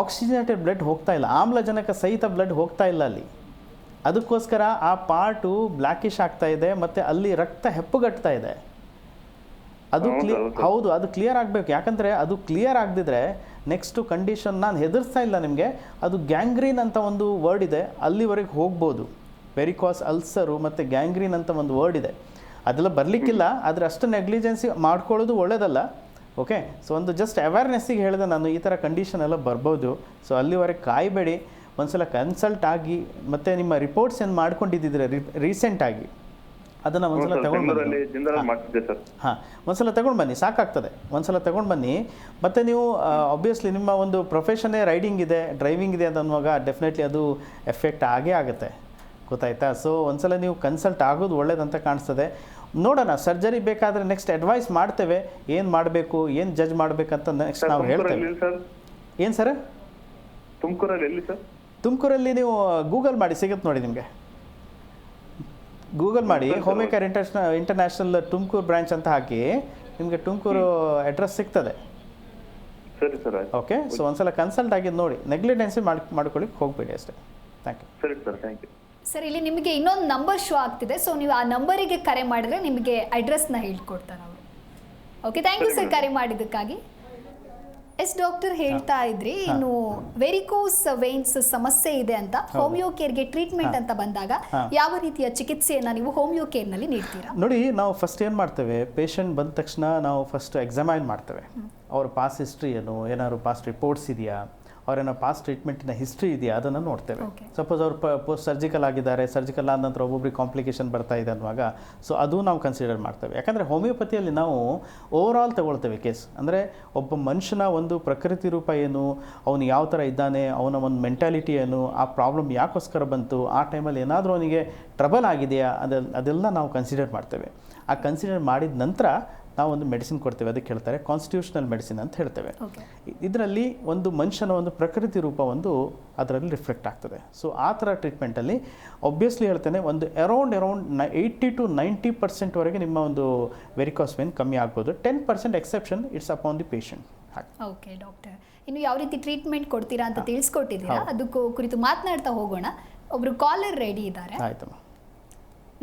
ಆಕ್ಸಿಜನೇಟೆಡ್ ಬ್ಲಡ್ ಹೋಗ್ತಾ ಇಲ್ಲ. ಆಮ್ಲಜನಕ ಸಹಿತ ಬ್ಲಡ್ ಹೋಗ್ತಾ ಇಲ್ಲ ಅಲ್ಲಿ. ಅದಕ್ಕೋಸ್ಕರ ಆ ಪಾರ್ಟು ಬ್ಲ್ಯಾಕಿಶ್ ಆಗ್ತಾ ಇದೆ ಮತ್ತೆ ಅಲ್ಲಿ ರಕ್ತ ಹೆಪ್ಪುಗಟ್ತಾ ಇದೆ. ಅದು ಕ್ಲಿಯರ್.
ಹೌದು
ಅದು ಕ್ಲಿಯರ್ ಆಗಬೇಕು. ಯಾಕಂದರೆ ಅದು ಕ್ಲಿಯರ್ ಆಗದಿದ್ರೆ ನೆಕ್ಸ್ಟು ಕಂಡೀಷನ್ ನಾನು ಹೆದರ್ಸ್ತಾ ಇಲ್ಲ ನಿಮಗೆ. ಅದು ಗ್ಯಾಂಗ್ರೀನ್ ಅಂತ ಒಂದು ವರ್ಡ್ ಇದೆ. ಅಲ್ಲಿವರೆಗೆ ಹೋಗ್ಬೋದು. ವೆರಿಕಾಸ್ ಅಲ್ಸರು ಮತ್ತು ಗ್ಯಾಂಗ್ರೀನ್ ಅಂತ ಒಂದು ವರ್ಡ್ ಇದೆ. ಅದೆಲ್ಲ ಬರಲಿಕ್ಕಿಲ್ಲ ಆದರೆ ಅಷ್ಟು ನೆಗ್ಲಿಜೆನ್ಸಿ ಮಾಡ್ಕೊಳ್ಳೋದು ಒಳ್ಳೇದಲ್ಲ. ಓಕೆ ಸೊ ಒಂದು ಜಸ್ಟ್ ಅವೇರ್ನೆಸ್ಸಿಗೆ ಹೇಳಿದೆ ನಾನು ಈ ಥರ ಕಂಡೀಷನ್ ಎಲ್ಲ ಬರ್ಬೋದು. ಸೊ ಅಲ್ಲಿವರೆಗೆ ಕಾಯಬೇಡಿ. ಒಂದ್ಸಲ ಕನ್ಸಲ್ಟ್ ಆಗಿ ಮತ್ತೆ ನಿಮ್ಮ ರಿಪೋರ್ಟ್ಸ್ ಏನು ಮಾಡ್ಕೊಂಡಿದ್ದಿದ್ರೆ ರೀಸೆಂಟಾಗಿ ಅದನ್ನು ಒಂದ್ಸಲ ತಗೊಂಡು ಬನ್ನಿ. ಹಾಂ. ಒಂದ್ಸಲ ತಗೊಂಡು ಬನ್ನಿ ಸಾಕಾಗ್ತದೆ. ಒಂದ್ಸಲ ತಗೊಂಡು ಬನ್ನಿ ಮತ್ತು ನೀವು ಆಬ್ವಿಯಸ್ಲಿ ನಿಮ್ಮ ಒಂದು ಪ್ರೊಫೆಷನ್ನೇ ರೈಡಿಂಗ್ ಇದೆ ಡ್ರೈವಿಂಗ್ ಇದೆ ಅಂತ ಅನ್ನುವಾಗ ಡೆಫಿನೆಟ್ಲಿ ಅದು ಎಫೆಕ್ಟ್ ಆಗೇ ಆಗುತ್ತೆ. ಗೊತ್ತಾಯ್ತಾ? ಸೊ ಒಂದ್ಸಲ ನೀವು ಕನ್ಸಲ್ಟ್ ಆಗೋದು ಒಳ್ಳೇದಂತ ಕಾಣಿಸ್ತದೆ. ನೋಡೋಣ ಸರ್ಜರಿ ಬೇಕಾದರೆ ನೆಕ್ಸ್ಟ್ ಅಡ್ವೈಸ್ ಮಾಡ್ತೇವೆ. ಏನು ಮಾಡಬೇಕು ಏನು ಜಜ್ ಮಾಡಬೇಕಂತ ನೆಕ್ಸ್ಟ್ ನಾವು ಹೇಳ್ತೇವೆ. ಏನು ಸರ್?
ತುಮಕೂರಲ್ಲಿ ಎಲ್ಲಿ ಸರ್?
ತುಮಕೂರಲ್ಲಿ ನೀವು ಗೂಗಲ್ ಮಾಡಿ ಸಿಗುತ್ತೆ ನೋಡಿ ನಿಮಗೆ. ಗೂಗಲ್ ಮಾಡಿ Homeo Care International International Tumakuru branch ಅಂತ ಹಾಕಿ ನಿಮಗೆ ತುಮಕೂರು ಅಡ್ರೆಸ್ ಸಿಗ್ತದೆ.
ಸರಿ ಸರ್
ಓಕೆ ಸೊ ಒಂದ್ಸಲ ಕನ್ಸಲ್ಟ್ ಆಗಿದ್ದು ನೋಡಿ. ನೆಗ್ಲಿಟೆನ್ಸಿ ಮಾಡಿ ಮಾಡ್ಕೊಳ್ಳಿಕ್ಕೆ ಹೋಗಬೇಡಿ ಅಷ್ಟೇ. ಥ್ಯಾಂಕ್ ಯು
ಸರಿ ಸರ್ ಥ್ಯಾಂಕ್ ಯು
ಸರ್ ಇಲ್ಲಿ ನಿಮಗೆ ಇನ್ನೊಂದು ನಂಬರ್ ಶೋ ಆಗ್ತಿದೆ. ಸೊ ನೀವು ಆ ನಂಬರಿಗೆ ಕರೆ ಮಾಡಿದ್ರೆ ನಿಮಗೆ ಅಡ್ರೆಸ್ನ ಹೇಳ್ಕೊಡ್ತಾರೆ ಅವರು. ಓಕೆ ಥ್ಯಾಂಕ್ ಯು ಸರ್ ಕರೆ ಮಾಡಿದ್ದಕ್ಕಾಗಿ. ಎಸ್ ಡಾಕ್ಟರ್ ಹೇಳ್ತಾ ಇದ್ರಿ ಇನ್ನು ವೆರಿಕೋಸ್ ವೇನ್ಸ್ ಸಮಸ್ಯೆ ಇದೆ ಅಂತ ಹೋಮಿಯೋ ಕೇರ್ಗೆ ಟ್ರೀಟ್ಮೆಂಟ್ ಅಂತ ಬಂದಾಗ ಯಾವ ರೀತಿಯ ಚಿಕಿತ್ಸೆಯನ್ನು ನೀವು ಹೋಮಿಯೋ ಕೇರ್ನಲ್ಲಿ ನೀಡ್ತೀರಾ?
ನೋಡಿ ನಾವು ಫಸ್ಟ್ ಏನು ಮಾಡ್ತೇವೆ ಪೇಷಂಟ್ ಬಂದ ತಕ್ಷಣ ನಾವು ಫಸ್ಟ್ ಎಕ್ಸಾಮೈನ್ ಮಾಡ್ತೇವೆ. ಅವ್ರ ಪಾಸ್ ಹಿಸ್ಟ್ರಿ ಏನು ಏನಾದ್ರು ಪಾಸ್ಟ್ ರಿಪೋರ್ಟ್ಸ್ ಇದೆಯಾ? ಅವ್ರೇನೋ ಪಾಸ್ಟ್ ಟ್ರೀಟ್ಮೆಂಟಿನ ಹಿಸ್ಟ್ರಿ ಇದೆಯಾ? ಅದನ್ನು ನೋಡ್ತೇವೆ. ಸಪೋಸ್ ಅವ್ರು ಪೋಸ್ಟ್ ಸರ್ಜಿಕಲ್ ಆಗಿದ್ದಾರೆ ಸರ್ಜಿಕಲ್ ಆದ ನಂತರ ಒಬ್ಬೊಬ್ರಿಗೆ ಕಾಂಪ್ಲಿಕೇಶನ್ ಬರ್ತಾ ಇದೆ ಅನ್ನುವಾಗ ಸೊ ಅದು ನಾವು ಕನ್ಸಿಡರ್ ಮಾಡ್ತೇವೆ. ಯಾಕಂದರೆ ಹೋಮಿಯೋಪತಿಯಲ್ಲಿ ನಾವು ಓವರ್ ಆಲ್ ತಗೊಳ್ತೇವೆ ಕೇಸ್ ಅಂದರೆ ಒಬ್ಬ ಮನುಷ್ಯನ ಒಂದು ಪ್ರಕೃತಿ ರೂಪ ಏನು ಅವನು ಯಾವ ಥರ ಇದ್ದಾನೆ ಅವನ ಒಂದು ಮೆಂಟಾಲಿಟಿ ಏನು ಆ ಪ್ರಾಬ್ಲಮ್ ಯಾಕೋಸ್ಕರ ಬಂತು ಆ ಟೈಮಲ್ಲಿ ಏನಾದರೂ ಅವನಿಗೆ ಟ್ರಬಲ್ ಆಗಿದೆಯಾ ಅದೆಲ್ಲ ಅದೆಲ್ಲ ನಾವು ಕನ್ಸಿಡರ್ ಮಾಡ್ತೇವೆ. ಆ ಕನ್ಸಿಡರ್ ಮಾಡಿದ ನಂತರ ನಾವು ಒಂದು ಮೆಡಿಸಿನ್ ಕೊಡ್ತೇವೆ ಅದಕ್ಕೆ ಹೇಳ್ತಾರೆ ಕಾನ್ಸ್ಟಿಟ್ಯೂಷನಲ್ ಮೆಡಿಸಿನ್ ಅಂತ ಹೇಳ್ತೇವೆ. ಇದರಲ್ಲಿ ಒಂದು ಮನುಷ್ಯನ ಒಂದು ಪ್ರಕೃತಿ ರೂಪ ಒಂದು ಅದರಲ್ಲಿ ರಿಫ್ಲೆಕ್ಟ್ ಆಗ್ತದೆ. ಸೊ ಆ ಥರ ಟ್ರೀಟ್ಮೆಂಟಲ್ಲಿ ಒಬ್ವಿಯಸ್ಲಿ ಹೇಳ್ತೇನೆ ಒಂದು ಅರೌಂಡ್ ಅರೌಂಡ್ನ ಏಯ್ಟಿ ಟು ನೈಂಟಿ ಪರ್ಸೆಂಟ್ವರೆಗೆ ನಿಮ್ಮ ಒಂದು ವೆರಿಕಾಸ್ ವೇನ್ ಕಮ್ಮಿ ಆಗ್ಬೋದು. Ten percent exception it's upon the patient
okay doctor ಇನ್ನು ಯಾವ ರೀತಿ ಟ್ರೀಟ್ಮೆಂಟ್ ಕೊಡ್ತೀರಾ ಅಂತ ತಿಳಿಸ್ಕೊಟ್ಟಿದ್ದೀರಾ. ಅದಕ್ಕೂ ಕುರಿತು ಮಾತನಾಡ್ತಾ ಹೋಗೋಣ. ಒಬ್ರು ಕಾಲರ್ ರೆಡಿ ಇದ್ದಾರೆ.
ಆಯ್ತಮ್ಮ.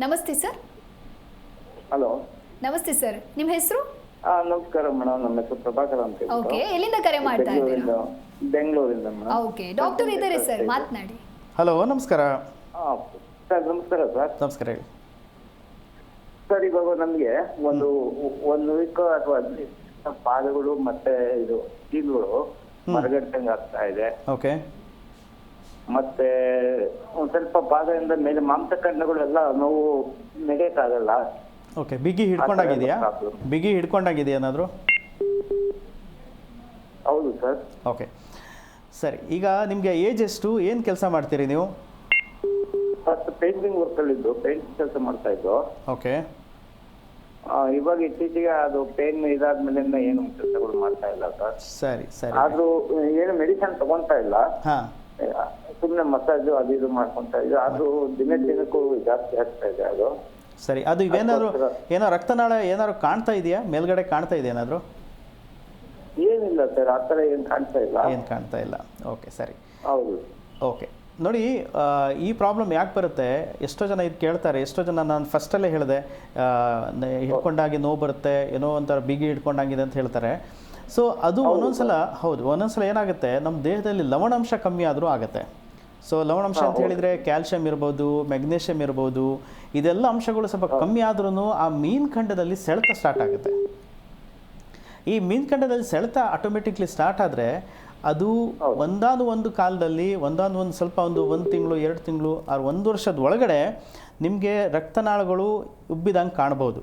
ನಮಸ್ತೆ ಸರ್
ಹಲೋ
ನಮಸ್ತೆ ಸರ್. ನಿಮ್ಮ ಹೆಸರು?
ನಮಸ್ಕಾರ ಮೇಡಮ್. ನಮ್ಮ ಹೆಸರು ಪ್ರಭಾಕರ್ ಅಂತ
ಓಕೆ. ಎಲ್ಲಿಂದ ಕರೆ ಮಾಡ್ತಾ ಇದ್ದೀರಾ?
ಬೆಂಗಳೂರಿಂದ. ಮೇಡಮ್.
ಓಕೆ. ಡಾಕ್ಟರ್ ಇದ್ದಾರೆ ಸರ್. ಮಾತನಾಡಿ.
ಹಲೋ ನಮಸ್ಕಾರ.
ಸರ್ ನಮಸ್ಕಾರ ಸರ್.
ನಮಸ್ಕಾರ ಹೇಳಿ.
ಸರ್ ಇವಾಗ ನಮ್ಗೆ ಒಂದು ಒಂದು ವೀಕ್ ಅಥವಾ ಪಾದಗಳು ಮತ್ತೆ ಇದು ಕೀಲುಗಳು ಮರಗಟ್ಟಂಗೆ ಆಗ್ತಾ ಇದೆ.
ಓಕೆ.
ಮತ್ತೆ ಒಂದ್ ಸ್ವಲ್ಪ ಪಾದದಿಂದ ಮೇಲೆ ಮಾಂಸಖಂಡಗಳೆಲ್ಲ ನೋವು ನಡೆಯಕ್ಕಾಗಲ್ಲ
ಓಕೆ ಬಿಗಿ ಹಿಡ್ಕೊಂಡಾಗಿದೆಯಾ? ಬಿಗಿ ಹಿಡ್ಕೊಂಡಾಗಿದೆಯಾ ಏನಾದರೂ?
ಹೌದು ಸರ್.
ಓಕೆ ಸರಿ ಈಗ ನಿಮಗೆ ಏಜ್ ಎಷ್ಟು? ಏನು ಕೆಲಸ ಮಾಡ್ತೀರಿ ನೀವು?
ಫಸ್ಟ್ ಪೇಂಟಿಂಗ್ ವರ್ಕಲ್ಲಿದ್ದು ಇದ್ದು ಪೇಂಟಿಂಗ್ ಕೆಲಸ ಮಾಡ್ತಾ ಇದ್ದು.
ಓಕೆ
ಇವಾಗ ಇತ್ತೀಚೆಗೆ ಅದು ಪೇನ್ ಇದಾದ್ಮೇಲೆ ಏನು ಕೆಲಸಗಳು ಮಾಡ್ತಾ ಇಲ್ಲ ಸರ್.
ಸರಿ ಸರಿ.
ಆದ್ರೂ ಏನು ಮೆಡಿಸನ್ ತಗೊಂತಾ ಇಲ್ಲ. ಸುಮ್ಮನೆ ಮಸಾಜು ಅದು ಇದು ಮಾಡ್ಕೊಂತ ಇದೆ ಆದ್ರೂ ದಿನ ದಿನಕ್ಕೂ ಜಾಸ್ತಿ ಆಗ್ತಾ ಇದೆ ಅದು.
ಸರಿ ಅದು ಇವೇನಾದ್ರು ಏನೋ ರಕ್ತನಾಳ ಏನಾದ್ರು ಕಾಣ್ತಾ ಇದೆಯಾ? ಮೇಲ್ಗಡೆ ಕಾಣ್ತಾ ಇದೆ ಏನಾದರೂ?
ಏನಿಲ್ಲ ಸರ್ ಆ ಥರ ಏನು ಕಾಣ್ತಾ ಇಲ್ಲ.
ಏನು ಕಾಣ್ತಾ ಇಲ್ಲ. ಓಕೆ ಸರಿ.
ಹೌದು.
ಓಕೆ. ನೋಡಿ ಈ ಪ್ರಾಬ್ಲಮ್ ಯಾಕೆ ಬರುತ್ತೆ? ಎಷ್ಟೋ ಜನ ಇದು ಕೇಳ್ತಾರೆ ಎಷ್ಟೋ ಜನ ನಾನು ಫಸ್ಟಲ್ಲೇ ಹೇಳಿದೆ ಹಿಡ್ಕೊಂಡಾಗಿ ನೋವು ಬರುತ್ತೆ ಏನೋ ಒಂಥರ ಬಿಗಿ ಹಿಡ್ಕೊಂಡಾಗಿದೆ ಅಂತ ಹೇಳ್ತಾರೆ. ಸೊ ಅದು ಒಂದೊಂದ್ಸಲ ಹೌದು ಒಂದೊಂದ್ಸಲ ಏನಾಗುತ್ತೆ? ನಮ್ಮ ದೇಹದಲ್ಲಿ ಲವಣಾಂಶ ಕಮ್ಮಿ ಆದರೂ ಆಗುತ್ತೆ. ಸೊ ಲವಣಾಂಶ ಅಂತ ಹೇಳಿದರೆ ಕ್ಯಾಲ್ಶಿಯಂ ಇರ್ಬೋದು ಮೆಗ್ನೀಷಿಯಂ ಇರ್ಬೋದು ಇದೆಲ್ಲ ಅಂಶಗಳು ಸ್ವಲ್ಪ ಕಮ್ಮಿ ಆದ್ರೂ ಆ ಮೀನ್ ಖಂಡದಲ್ಲಿ ಸೆಳೆತ ಸ್ಟಾರ್ಟ್ ಆಗುತ್ತೆ. ಈ ಮೀನ್ಕಂಡದಲ್ಲಿ ಸೆಳೆತ ಆಟೋಮೆಟಿಕ್ಲಿ ಸ್ಟಾರ್ಟ್ ಆದರೆ ಅದು ಒಂದಾನು ಒಂದು ಕಾಲದಲ್ಲಿ ಒಂದಾನು ಒಂದು ಸ್ವಲ್ಪ ಒಂದು ಒಂದು ತಿಂಗಳು ಎರಡು ತಿಂಗಳು ಆ ಒಂದು ವರ್ಷದ ಒಳಗಡೆ ನಿಮಗೆ ರಕ್ತನಾಳಗಳು ಉಬ್ಬಿದಂಗೆ ಕಾಣ್ಬೋದು.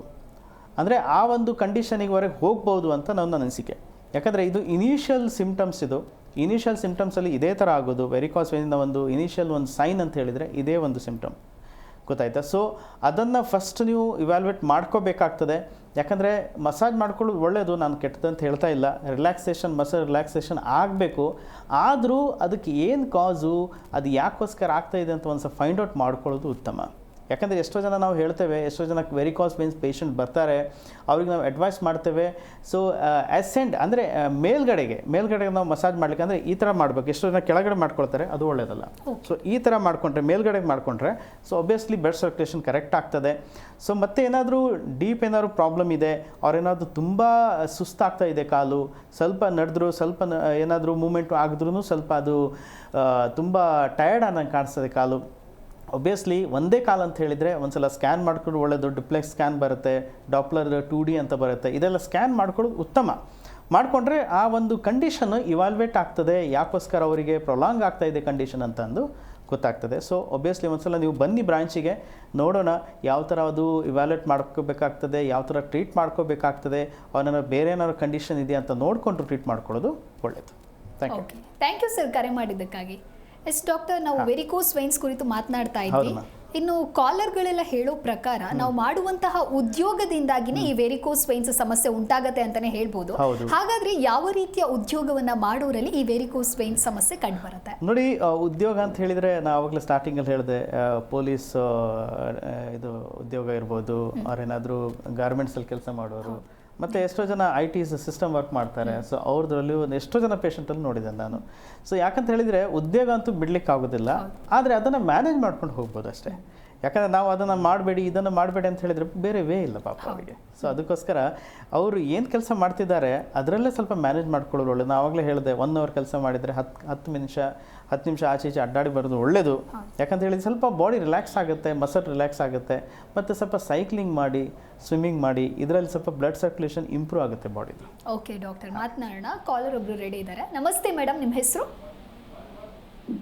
ಅಂದರೆ ಆ ಒಂದು ಕಂಡೀಷನಿಗೆವರೆಗೆ ಹೋಗ್ಬೋದು ಅಂತ ನನ್ನ ಅನಿಸಿಕೆ. ಯಾಕಂದರೆ ಇದು ಇನಿಷಿಯಲ್ ಸಿಮ್ಟಮ್ಸ್ ಇದು. ಇನಿಷಿಯಲ್ ಸಿಮ್ಟಮ್ಸಲ್ಲಿ ಇದೇ ಥರ ಆಗೋದು. ವೆರಿಕಾಸ್ ವೇನಿಂದ ಒಂದು ಇನಿಷಿಯಲ್ ಒಂದು ಸೈನ್ ಅಂತ ಹೇಳಿದರೆ ಇದೇ ಒಂದು ಸಿಮ್ಟಮ್ ಗೊತ್ತಾಯ್ತಾ? ಸೊ ಅದನ್ನು ಫಸ್ಟ್ ನೀವು ಇವ್ಯಾಲ್ಯೂಯೇಟ್ ಮಾಡ್ಕೋಬೇಕಾಗ್ತದೆ. ಯಾಕಂದರೆ ಮಸಾಜ್ ಮಾಡ್ಕೊಳ್ಳೋದು ಒಳ್ಳೆಯದು ನಾನು ಕೆಟ್ಟದಂತ ಹೇಳ್ತಾ ಇಲ್ಲ. ರಿಲ್ಯಾಕ್ಸೇಷನ್ ಮಸಾಜ್ ರಿಲ್ಯಾಕ್ಸೇಷನ್ ಆಗಬೇಕು. ಆದರೂ ಅದಕ್ಕೆ ಏನು ಕಾಸು ಅದು ಯಾಕೋಸ್ಕರ ಆಗ್ತಾಯಿದೆ ಅಂತ ಒಂದು ಸ್ವಲ್ಪ ಫೈಂಡ್ ಔಟ್ ಮಾಡ್ಕೊಳ್ಳೋದು ಉತ್ತಮ. ಯಾಕಂದರೆ ಎಷ್ಟೋ ಜನ ನಾವು ಹೇಳ್ತೇವೆ ಎಷ್ಟೋ ಜನ ವೆರಿಕಾಸ್ ಮೀನ್ಸ್ ಪೇಷಂಟ್ ಬರ್ತಾರೆ ಅವ್ರಿಗೆ ನಾವು ಅಡ್ವೈಸ್ ಮಾಡ್ತೇವೆ. ಸೊ ಅಸೆಂಡ್ ಅಂದರೆ ಮೇಲ್ಗಡೆಗೆ ಮೇಲ್ಗಡೆಗೆ ನಾವು ಮಸಾಜ್ ಮಾಡ್ಲಿಕ್ಕೆ ಅಂದರೆ ಈ ಥರ ಮಾಡಬೇಕು. ಎಷ್ಟೋ ಜನ ಕೆಳಗಡೆ ಮಾಡ್ಕೊಳ್ತಾರೆ ಅದು ಒಳ್ಳೆಯದಲ್ಲ ಸೊ ಈ ಥರ ಮಾಡಿಕೊಂಡ್ರೆ ಮೇಲ್ಗಡೆಗೆ ಮಾಡಿಕೊಂಡ್ರೆ so obviously blood circulation correct ಆಗ್ತದೆ. ಸೊ ಮತ್ತೆ ಏನಾದರೂ ಡೀಪ್ ಏನಾದರೂ ಪ್ರಾಬ್ಲಮ್ ಇದೆ ಅವ್ರೇನಾದರೂ ತುಂಬ ಸುಸ್ತಾಗ್ತಾ ಇದೆ ಕಾಲು ಸ್ವಲ್ಪ ನಡೆದ್ರು ಸ್ವಲ್ಪ ಏನಾದರೂ ಮೂಮೆಂಟು ಆಗಿದ್ರೂ ಸ್ವಲ್ಪ ಅದು ತುಂಬ ಟಯರ್ಡ್ ಅನ್ನೋಂಗೆ ಕಾಣಿಸ್ತದೆ ಕಾಲು. ಒಬ್ವಿಯಸ್ಲಿ ಒಂದೇ ಕಾಲ್ ಅಂತ ಹೇಳಿದರೆ ಒಂದ್ಸಲ ಸ್ಕ್ಯಾನ್ ಮಾಡ್ಕೊಂಡು ಒಳ್ಳೆ ದೊಡ್ಡ ಡಿಪ್ಲೆಕ್ಸ್ ಸ್ಕ್ಯಾನ್ ಬರುತ್ತೆ ಡಾಪ್ಲರ್ ಟೂ ಡಿ ಅಂತ ಬರುತ್ತೆ. ಇದೆಲ್ಲ ಸ್ಕ್ಯಾನ್ ಮಾಡ್ಕೊಳ್ಳೋದು ಉತ್ತಮ. ಮಾಡಿಕೊಂಡ್ರೆ ಆ ಒಂದು ಕಂಡೀಷನ್ ಇವಾಲ್ವೇಟ್ ಆಗ್ತದೆ. ಯಾಕೋಸ್ಕರ ಅವರಿಗೆ ಪ್ರೊಲಾಂಗ್ ಆಗ್ತಾ ಇದೆ ಕಂಡೀಷನ್ ಅಂತ ಅಂದು ಗೊತ್ತಾಗ್ತದೆ. ಸೊ ಒಬ್ವಿಯಸ್ಲಿ ಒಂದ್ಸಲ ನೀವು ಬನ್ನಿ ಬ್ರಾಂಚಿಗೆ ನೋಡೋಣ ಯಾವ ಥರ ಅದು ಇವ್ಯಾಲ್ಯೂಟ್ ಮಾಡ್ಕೋಬೇಕಾಗ್ತದೆ, ಯಾವ ಥರ ಟ್ರೀಟ್ ಮಾಡ್ಕೋಬೇಕಾಗ್ತದೆ, ಅವನ ಬೇರೆ ಏನಾದ್ರು ಕಂಡೀಷನ್ ಇದೆಯಾ ಅಂತ ನೋಡಿಕೊಂಡು ಟ್ರೀಟ್ ಮಾಡ್ಕೊಳ್ಳೋದು ಒಳ್ಳೆಯದು thank you
thank you sir ಕರೆ ಮಾಡಿದ್ದಕ್ಕಾಗಿ. ಎಸ್ ಡಾಕ್ಟರ್ ನಾವು ವೆರಿಕೋಸ್ ವೈನ್ಸ್ ಕುರಿತು ಮಾತನಾಡ್ತಾ ಇದ್ವಿ. ಇನ್ನು ಕಾಲರ್ಗಳೆಲ್ಲ ಹೇಳೋ ಪ್ರಕಾರ ನಾವು ಮಾಡುವಂತಹ ಉದ್ಯೋಗದಿಂದಾಗಿನೇ ಈ ವೆರಿಕೋಸ್ ವೈನ್ಸ್ ಸಮಸ್ಯೆ ಉಂಟಾಗತ್ತೆ ಅಂತಾನೆ ಹೇಳ್ಬೋದು. ಹಾಗಾದ್ರೆ ಯಾವ ರೀತಿಯ ಉದ್ಯೋಗವನ್ನ ಮಾಡೋರಲ್ಲಿ ಈ ವೆರಿಕೋಸ್ ವೈನ್ಸ್ ಸಮಸ್ಯೆ ಕಂಡು ಬರುತ್ತೆ
ನೋಡಿ ಉದ್ಯೋಗ ಅಂತ ಹೇಳಿದ್ರೆ ನಾ ಅವಾಗಲೇ ಸ್ಟಾರ್ಟಿಂಗ್ ಅಲ್ಲಿ ಹೇಳಿದೆ ಪೊಲೀಸ್ ಇದು ಉದ್ಯೋಗ ಇರ್ಬೋದು ಅವ್ರೇನಾದ್ರೂ ಗಾರ್ಮೆಂಟ್ಸ್ ಅಲ್ಲಿ ಕೆಲಸ ಮಾಡೋರು ಮತ್ತು ಎಷ್ಟೋ ಜನ ಐ ಟಿ ಸಿಸ್ಟಮ್ ವರ್ಕ್ ಮಾಡ್ತಾರೆ. ಸೊ ಅವ್ರದ್ರಲ್ಲಿ ಒಂದು ಎಷ್ಟೋ ಜನ ಪೇಷಂಟಲ್ಲಿ ನೋಡಿದೆ ನಾನು. ಸೊ ಯಾಕಂತ ಹೇಳಿದರೆ ಉದ್ಯೋಗ ಅಂತೂ ಬಿಡ್ಲಿಕ್ಕೆ ಆಗೋದಿಲ್ಲ ಆದರೆ ಅದನ್ನು ಮ್ಯಾನೇಜ್ ಮಾಡ್ಕೊಂಡು ಹೋಗ್ಬೋದು ಅಷ್ಟೇ. ಯಾಕಂದರೆ ನಾವು ಅದನ್ನು ಮಾಡಬೇಡಿ ಇದನ್ನು ಮಾಡಬೇಡಿ ಅಂತ ಹೇಳಿದರೆ ಬೇರೆ ವೇ ಇಲ್ಲ ಪಾಪ ಅವರಿಗೆ. ಸೊ ಅದಕ್ಕೋಸ್ಕರ ಅವರು ಏನು ಕೆಲಸ ಮಾಡ್ತಿದ್ದಾರೆ ಅದರಲ್ಲೇ ಸ್ವಲ್ಪ ಮ್ಯಾನೇಜ್ ಮಾಡ್ಕೊಳ್ಳೋರು ಒಳ್ಳೆಯದು ನಾವು ಆವಾಗಲೇ ಹೇಳಿದೆ ಒನ್ ಅವರ್ ಕೆಲಸ ಮಾಡಿದರೆ ಹತ್ತು ಹತ್ತು ನಿಮಿಷ ಹತ್ತು ನಿಮಿಷ ಆಚೆ ಈಚೆ ಅಡ್ಡಾಡಿ ಬರೋದು ಒಳ್ಳೆಯದು ಯಾಕಂತ ಹೇಳಿದ್ರೆ ಸ್ವಲ್ಪ ಬಾಡಿ ರಿಲ್ಯಾಕ್ಸ್ ಆಗುತ್ತೆ ಮಸಲ್ ರಿಲ್ಯಾಕ್ಸ್ ಆಗುತ್ತೆ ಮತ್ತು ಸ್ವಲ್ಪ ಸೈಕ್ಲಿಂಗ್ ಮಾಡಿ ಸ್ವಿಮ್ಮಿಂಗ್ ಮಾಡಿ ಇದರಲ್ಲಿ ಸ್ವಲ್ಪ ಬ್ಲಡ್ ಸರ್ಕ್ಯುಲೇಷನ್ ಇಂಪ್ರೂವ್ ಆಗುತ್ತೆ ಬಾಡಿದು
ಓಕೆ ಡಾಕ್ಟರ್ ಮಾತನಾಡೋಣ. ಕಾಲರ್ ಒಬ್ರು ರೆಡಿ ಇದ್ದಾರೆ. ನಮಸ್ತೆ ಮೇಡಮ್ ನಿಮ್ಮ ಹೆಸರು?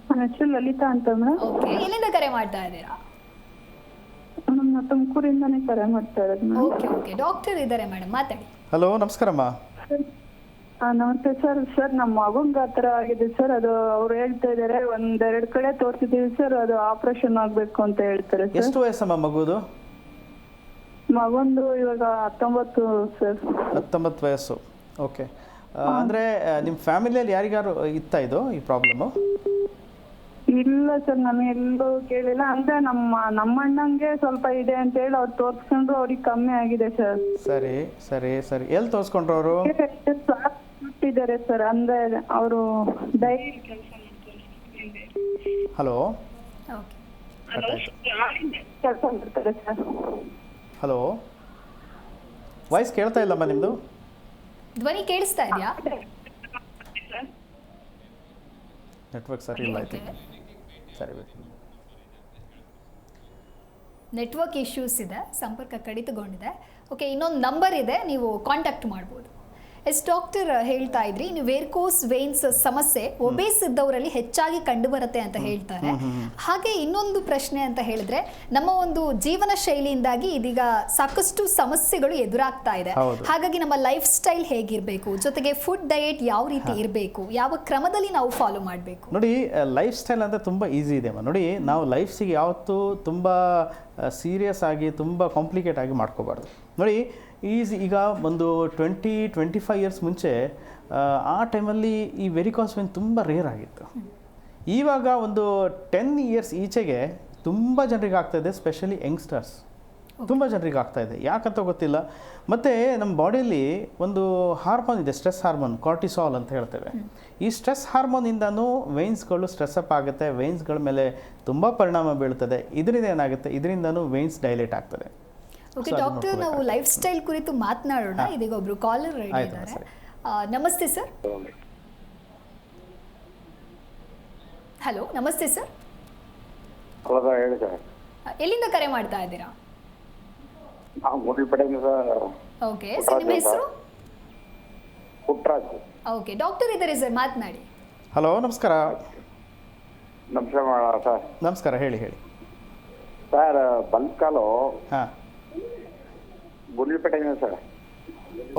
ನನ್ನ ಹೆಸರು ಲಲಿತಾ ಅಂತ ಮೇಡಮ್
ಓಕೆ ಎಲ್ಲಿಂದ ಕರೆ ಮಾಡ್ತಾ ಇದ್ದೀರಾ?
ನಮ್ಮ ತುಮಕೂರಿಂದಾನೇ ಕರೆ ಮಾಡ್ತಾ ಇರೋದು ಮೇಡಮ್
ಓಕೆ ಓಕೆ. ಡಾಕ್ಟರ್ ಇದ್ದಾರೆ ಮೇಡಮ್ ಮಾತಾಡಿ.
ಹಲೋ ನಮಸ್ಕಾರಮ್ಮ.
ನಮಸ್ತೆ ಸರ್. ಸರ್ ನಮ್ಮ ಮಗಂಗ ಆ ಥರ ಆಗಿದೆ ಸರ್. ಅದು ಅವ್ರು ಹೇಳ್ತಾ ಇದಾರೆ ಒಂದೆರಡು ಕಡೆ ತೋರಿಸಿದೀವಿ ಸರ್. ಅದು ಆಪರೇಷನ್ ಆಗ್ಬೇಕು ಅಂತ ಹೇಳ್ತಾರೆ ಸರ್.
ಎಷ್ಟು ವಯಸ್ಸಮ್ಮ ಮಗುದು?
ಮಗಂದು ಇವಾಗ ಹತ್ತೊಂಬತ್ತು ಸರ್.
ಹತ್ತೊಂಬತ್ತು ವಯಸ್ಸು. ಓಕೆ. ಅಂದ್ರೆ ನಿಮ್ಮ ಫ್ಯಾಮಿಲಿಯಲ್ಲಿ ಯಾರಿಗಾರು ಇತ್ತಾ ಇದು ಈ ಪ್ರಾಬ್ಲಮ್ಮು?
ಇಲ್ಲ ಸರ್ ನಾನು ಎಲ್ಲೂ ಕೇಳಿಲ್ಲ. ಅಂದ್ರೆ ನಮ್ಮ ನಮ್ಮ ಅಣ್ಣಂಗೆ ಸ್ವಲ್ಪ ಇದೆ ಅಂತ ಹೇಳಿ ಅವ್ರು ತೋರ್ಸ್ಕೊಂಡ್ರು ಅವ್ರಿಗೆ ಕಮ್ಮಿ ಆಗಿದೆ ಸರ್.
ಸರಿ ಸರಿ ಸರಿ. ಎಲ್ಲಿ ತೋರಿಸ್ಕೊಂಡ್ರು ಅವರು?
ಕೊಟ್ಟಿದ್ದಾರೆ ಸರ್ ಅಂದ್ರೆ ಅವರು ಡೈರಿ ಕೆಲಸ
ಹಲೋ?
ಓಕೆ.
ಕೆಲಸ ಮಾಡ್ತಾರೆ ಸರ್.
ಹಲೋ? ವಾಯ್ಸ್ ಕೇಳ್ತಾ ಇಲ್ಲಮ್ಮ ನಿಮ್ದು?
ಧ್ವನಿ ಕೇಳಿಸ್ತಾ ಇದೆಯಾ?
ನೆಟ್ವರ್ಕ್ ಸರಿ ಇಲ್ಲ ಆಯ್ತು.
ನೆಟ್ವರ್ಕ್ ಇಶ್ಯೂಸ್ ಇದೆ ಸಂಪರ್ಕ ಕಡಿತಗೊಂಡಿದೆ. ಓಕೆ ಇನ್ನೊಂದು ನಂಬರ್ ಇದೆ ನೀವು ಕಾಂಟ್ಯಾಕ್ಟ್ ಮಾಡ್ಬೋದು. ಎಸ್ ಡಾಕ್ಟರ್ ಹೇಳ್ತಾ ಇದ್ರಿ ನೀವು ವೇರ್ಕೋಸ್ ವೇನ್ಸ್ ಸಮಸ್ಯೆ ಒಬೇಸ್ ಇದ್ದವರಲ್ಲಿ ಹೆಚ್ಚಾಗಿ ಕಂಡುಬರುತ್ತೆ ಅಂತ ಹೇಳ್ತಾರೆ. ಹಾಗೆ ಇನ್ನೊಂದು ಪ್ರಶ್ನೆ ಅಂತ ಹೇಳಿದ್ರೆ ನಮ್ಮ ಒಂದು ಜೀವನ ಶೈಲಿಯಿಂದಾಗಿ ಇದೀಗ ಸಾಕಷ್ಟು ಸಮಸ್ಯೆಗಳು ಎದುರಾಗ್ತಾ ಇದೆ. ಹಾಗಾಗಿ ನಮ್ಮ ಲೈಫ್ ಸ್ಟೈಲ್ ಹೇಗಿರಬೇಕು ಜೊತೆಗೆ ಫುಡ್ ಡಯೆಟ್ ಯಾವ ರೀತಿ ಇರಬೇಕು ಯಾವ ಕ್ರಮದಲ್ಲಿ ನಾವು ಫಾಲೋ ಮಾಡಬೇಕು?
ನೋಡಿ ಲೈಫ್ ಸ್ಟೈಲ್ ಅಂದ್ರೆ ತುಂಬಾ ಈಸಿ ಇದೆ ನೋಡಿ ನಾವು ಲೈಫ್ಸಿಗೆ ಯಾವತ್ತು ತುಂಬಾ ಸೀರಿಯಸ್ ಆಗಿ ತುಂಬಾ ಕಾಂಪ್ಲಿಕೇಟ್ ಆಗಿ ಮಾಡ್ಕೋಬಾರ್ದು. ನೋಡಿ ಈಸಿ ಈಗ ಒಂದು ಟ್ವೆಂಟಿ ಟ್ವೆಂಟಿ ಫೈವ್ ಇಯರ್ಸ್ ಮುಂಚೆ ಆ, ಟೈಮಲ್ಲಿ ಈ ವೆರಿಕಾಸ್ ವೆನ್ ತುಂಬ ರೇರ್ ಆಗಿತ್ತು. ಇವಾಗ ಒಂದು ಟೆನ್ ಇಯರ್ಸ್ ಈಚೆಗೆ ತುಂಬ ಜನರಿಗೆ ಆಗ್ತಾ ಇದೆ ಸ್ಪೆಷಲಿ ಯಂಗ್ಸ್ಟರ್ಸ್ ತುಂಬ ಜನರಿಗೆ ಆಗ್ತಾ ಇದೆ. ಯಾಕಂತ ಗೊತ್ತಿಲ್ಲ. ಮತ್ತು ನಮ್ಮ ಬಾಡಿಯಲ್ಲಿ ಒಂದು ಹಾರ್ಮೋನ್ ಇದೆ ಸ್ಟ್ರೆಸ್ ಹಾರ್ಮೋನ್ ಕಾರ್ಟಿಸಾಲ್ ಅಂತ ಹೇಳ್ತೇವೆ. ಈ ಸ್ಟ್ರೆಸ್ ಹಾರ್ಮೋನಿಂದನೂ ವೈನ್ಸ್ಗಳು ಸ್ಟ್ರೆಸ್ ಅಪ್ ಆಗುತ್ತೆ ವೈನ್ಸ್ಗಳ ಮೇಲೆ ತುಂಬ ಪರಿಣಾಮ ಬೀಳ್ತದೆ. ಇದರಿಂದ ಏನಾಗುತ್ತೆ? ಇದರಿಂದನೂ ವೈನ್ಸ್ ಡೈಲೇಟ್ ಆಗ್ತದೆ.
ಓಕೆ ಡಾಕ್ಟರ್ ನಾವು ಲೈಫ್ ಸ್ಟೈಲ್ ಕುರಿತು ಮಾತನಾಡೋಣ. ಇದೀಗ ಒಬ್ರು ಕಾಲರ್ ರೆಡಿ ಇದ್ದಾರೆ. ನಮಸ್ತೆ ಸರ್ ಹಲೋ ನಮಸ್ತೆ ಸರ್
ಅಲ್ಲ ಹೇಳಿ ಸರ್
ಎಲ್ಲಿಂದ ಕರೆ ಮಾಡ್ತಾ ಇದ್ದೀರಾ? ಓಕೆ ಸರ್ ನಿಮ್ಮ ಹೆಸರು?
ಪುಟ್ರಾಜ್
ಓಕೆ ಡಾಕ್ಟರ್ ಇದ್ದಾರೆ ಸರ್ ಮಾತನಾಡಿ.
ಹಲೋ ನಮಸ್ಕಾರ.
ನಮಸ್ಕಾರ ಸರ್
ನಮಸ್ಕಾರ ಹೇಳಿ ಹೇಳಿ.
ಸರ್ ಬಲ್ಕಾಲು
ಹಾಂ.
ಗುಂಡ್ಲಪೇಟೆಯಿಂದ ಸರ್.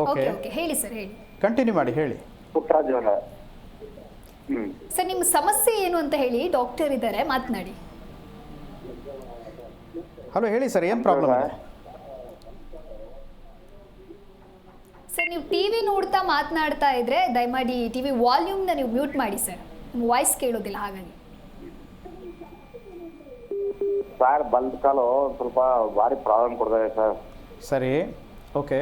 ಓಕೆ.
Okay okay. ಹೇಳಿ ಸರ್ ಹೇಳಿ.
ಕಂಟಿನ್ಯೂ ಮಾಡಿ ಹೇಳಿ.
ಅವರ. ಹ್ಞೂ
ಸರ್ ನಿಮ್ಮ ಸಮಸ್ಯೆ ಏನು ಅಂತ ಹೇಳಿ ಡಾಕ್ಟರ್ ಇದ್ದಾರೆ ಮಾತನಾಡಿ.
ಹಲೋ ಹೇಳಿ ಸರ್ ಏನು ಪ್ರಾಬ್ಲಮ್ ಇದೆ?
ಸರ್ ನೀವು ಟಿವಿ ನೋಡ್ತಾ ಮಾತನಾಡ್ತಾ ಇದ್ರೆ ದಯಮಾಡಿ ಟಿವಿ ವಾಲ್ಯೂಮ್ ವಾಲ್ಯೂಮ್ನ ನೀವು ಮ್ಯೂಟ್ ಮಾಡಿ ಸರ್. ನಿಮ್ಮ ವಾಯ್ಸ್ ಕೇಳೋದಿಲ್ಲ ಹಾಗಾಗಿ.
ಸರ್ ಬಲ್ತ್ ಕಾಲು ಒಂದ್ ಸ್ವಲ್ಪ ಭಾರಿ ಪ್ರಾಬ್ಲಮ್ ಕೊಡ್ತಾರೆ ಸರ್.
ಸರಿ ಓಕೆ.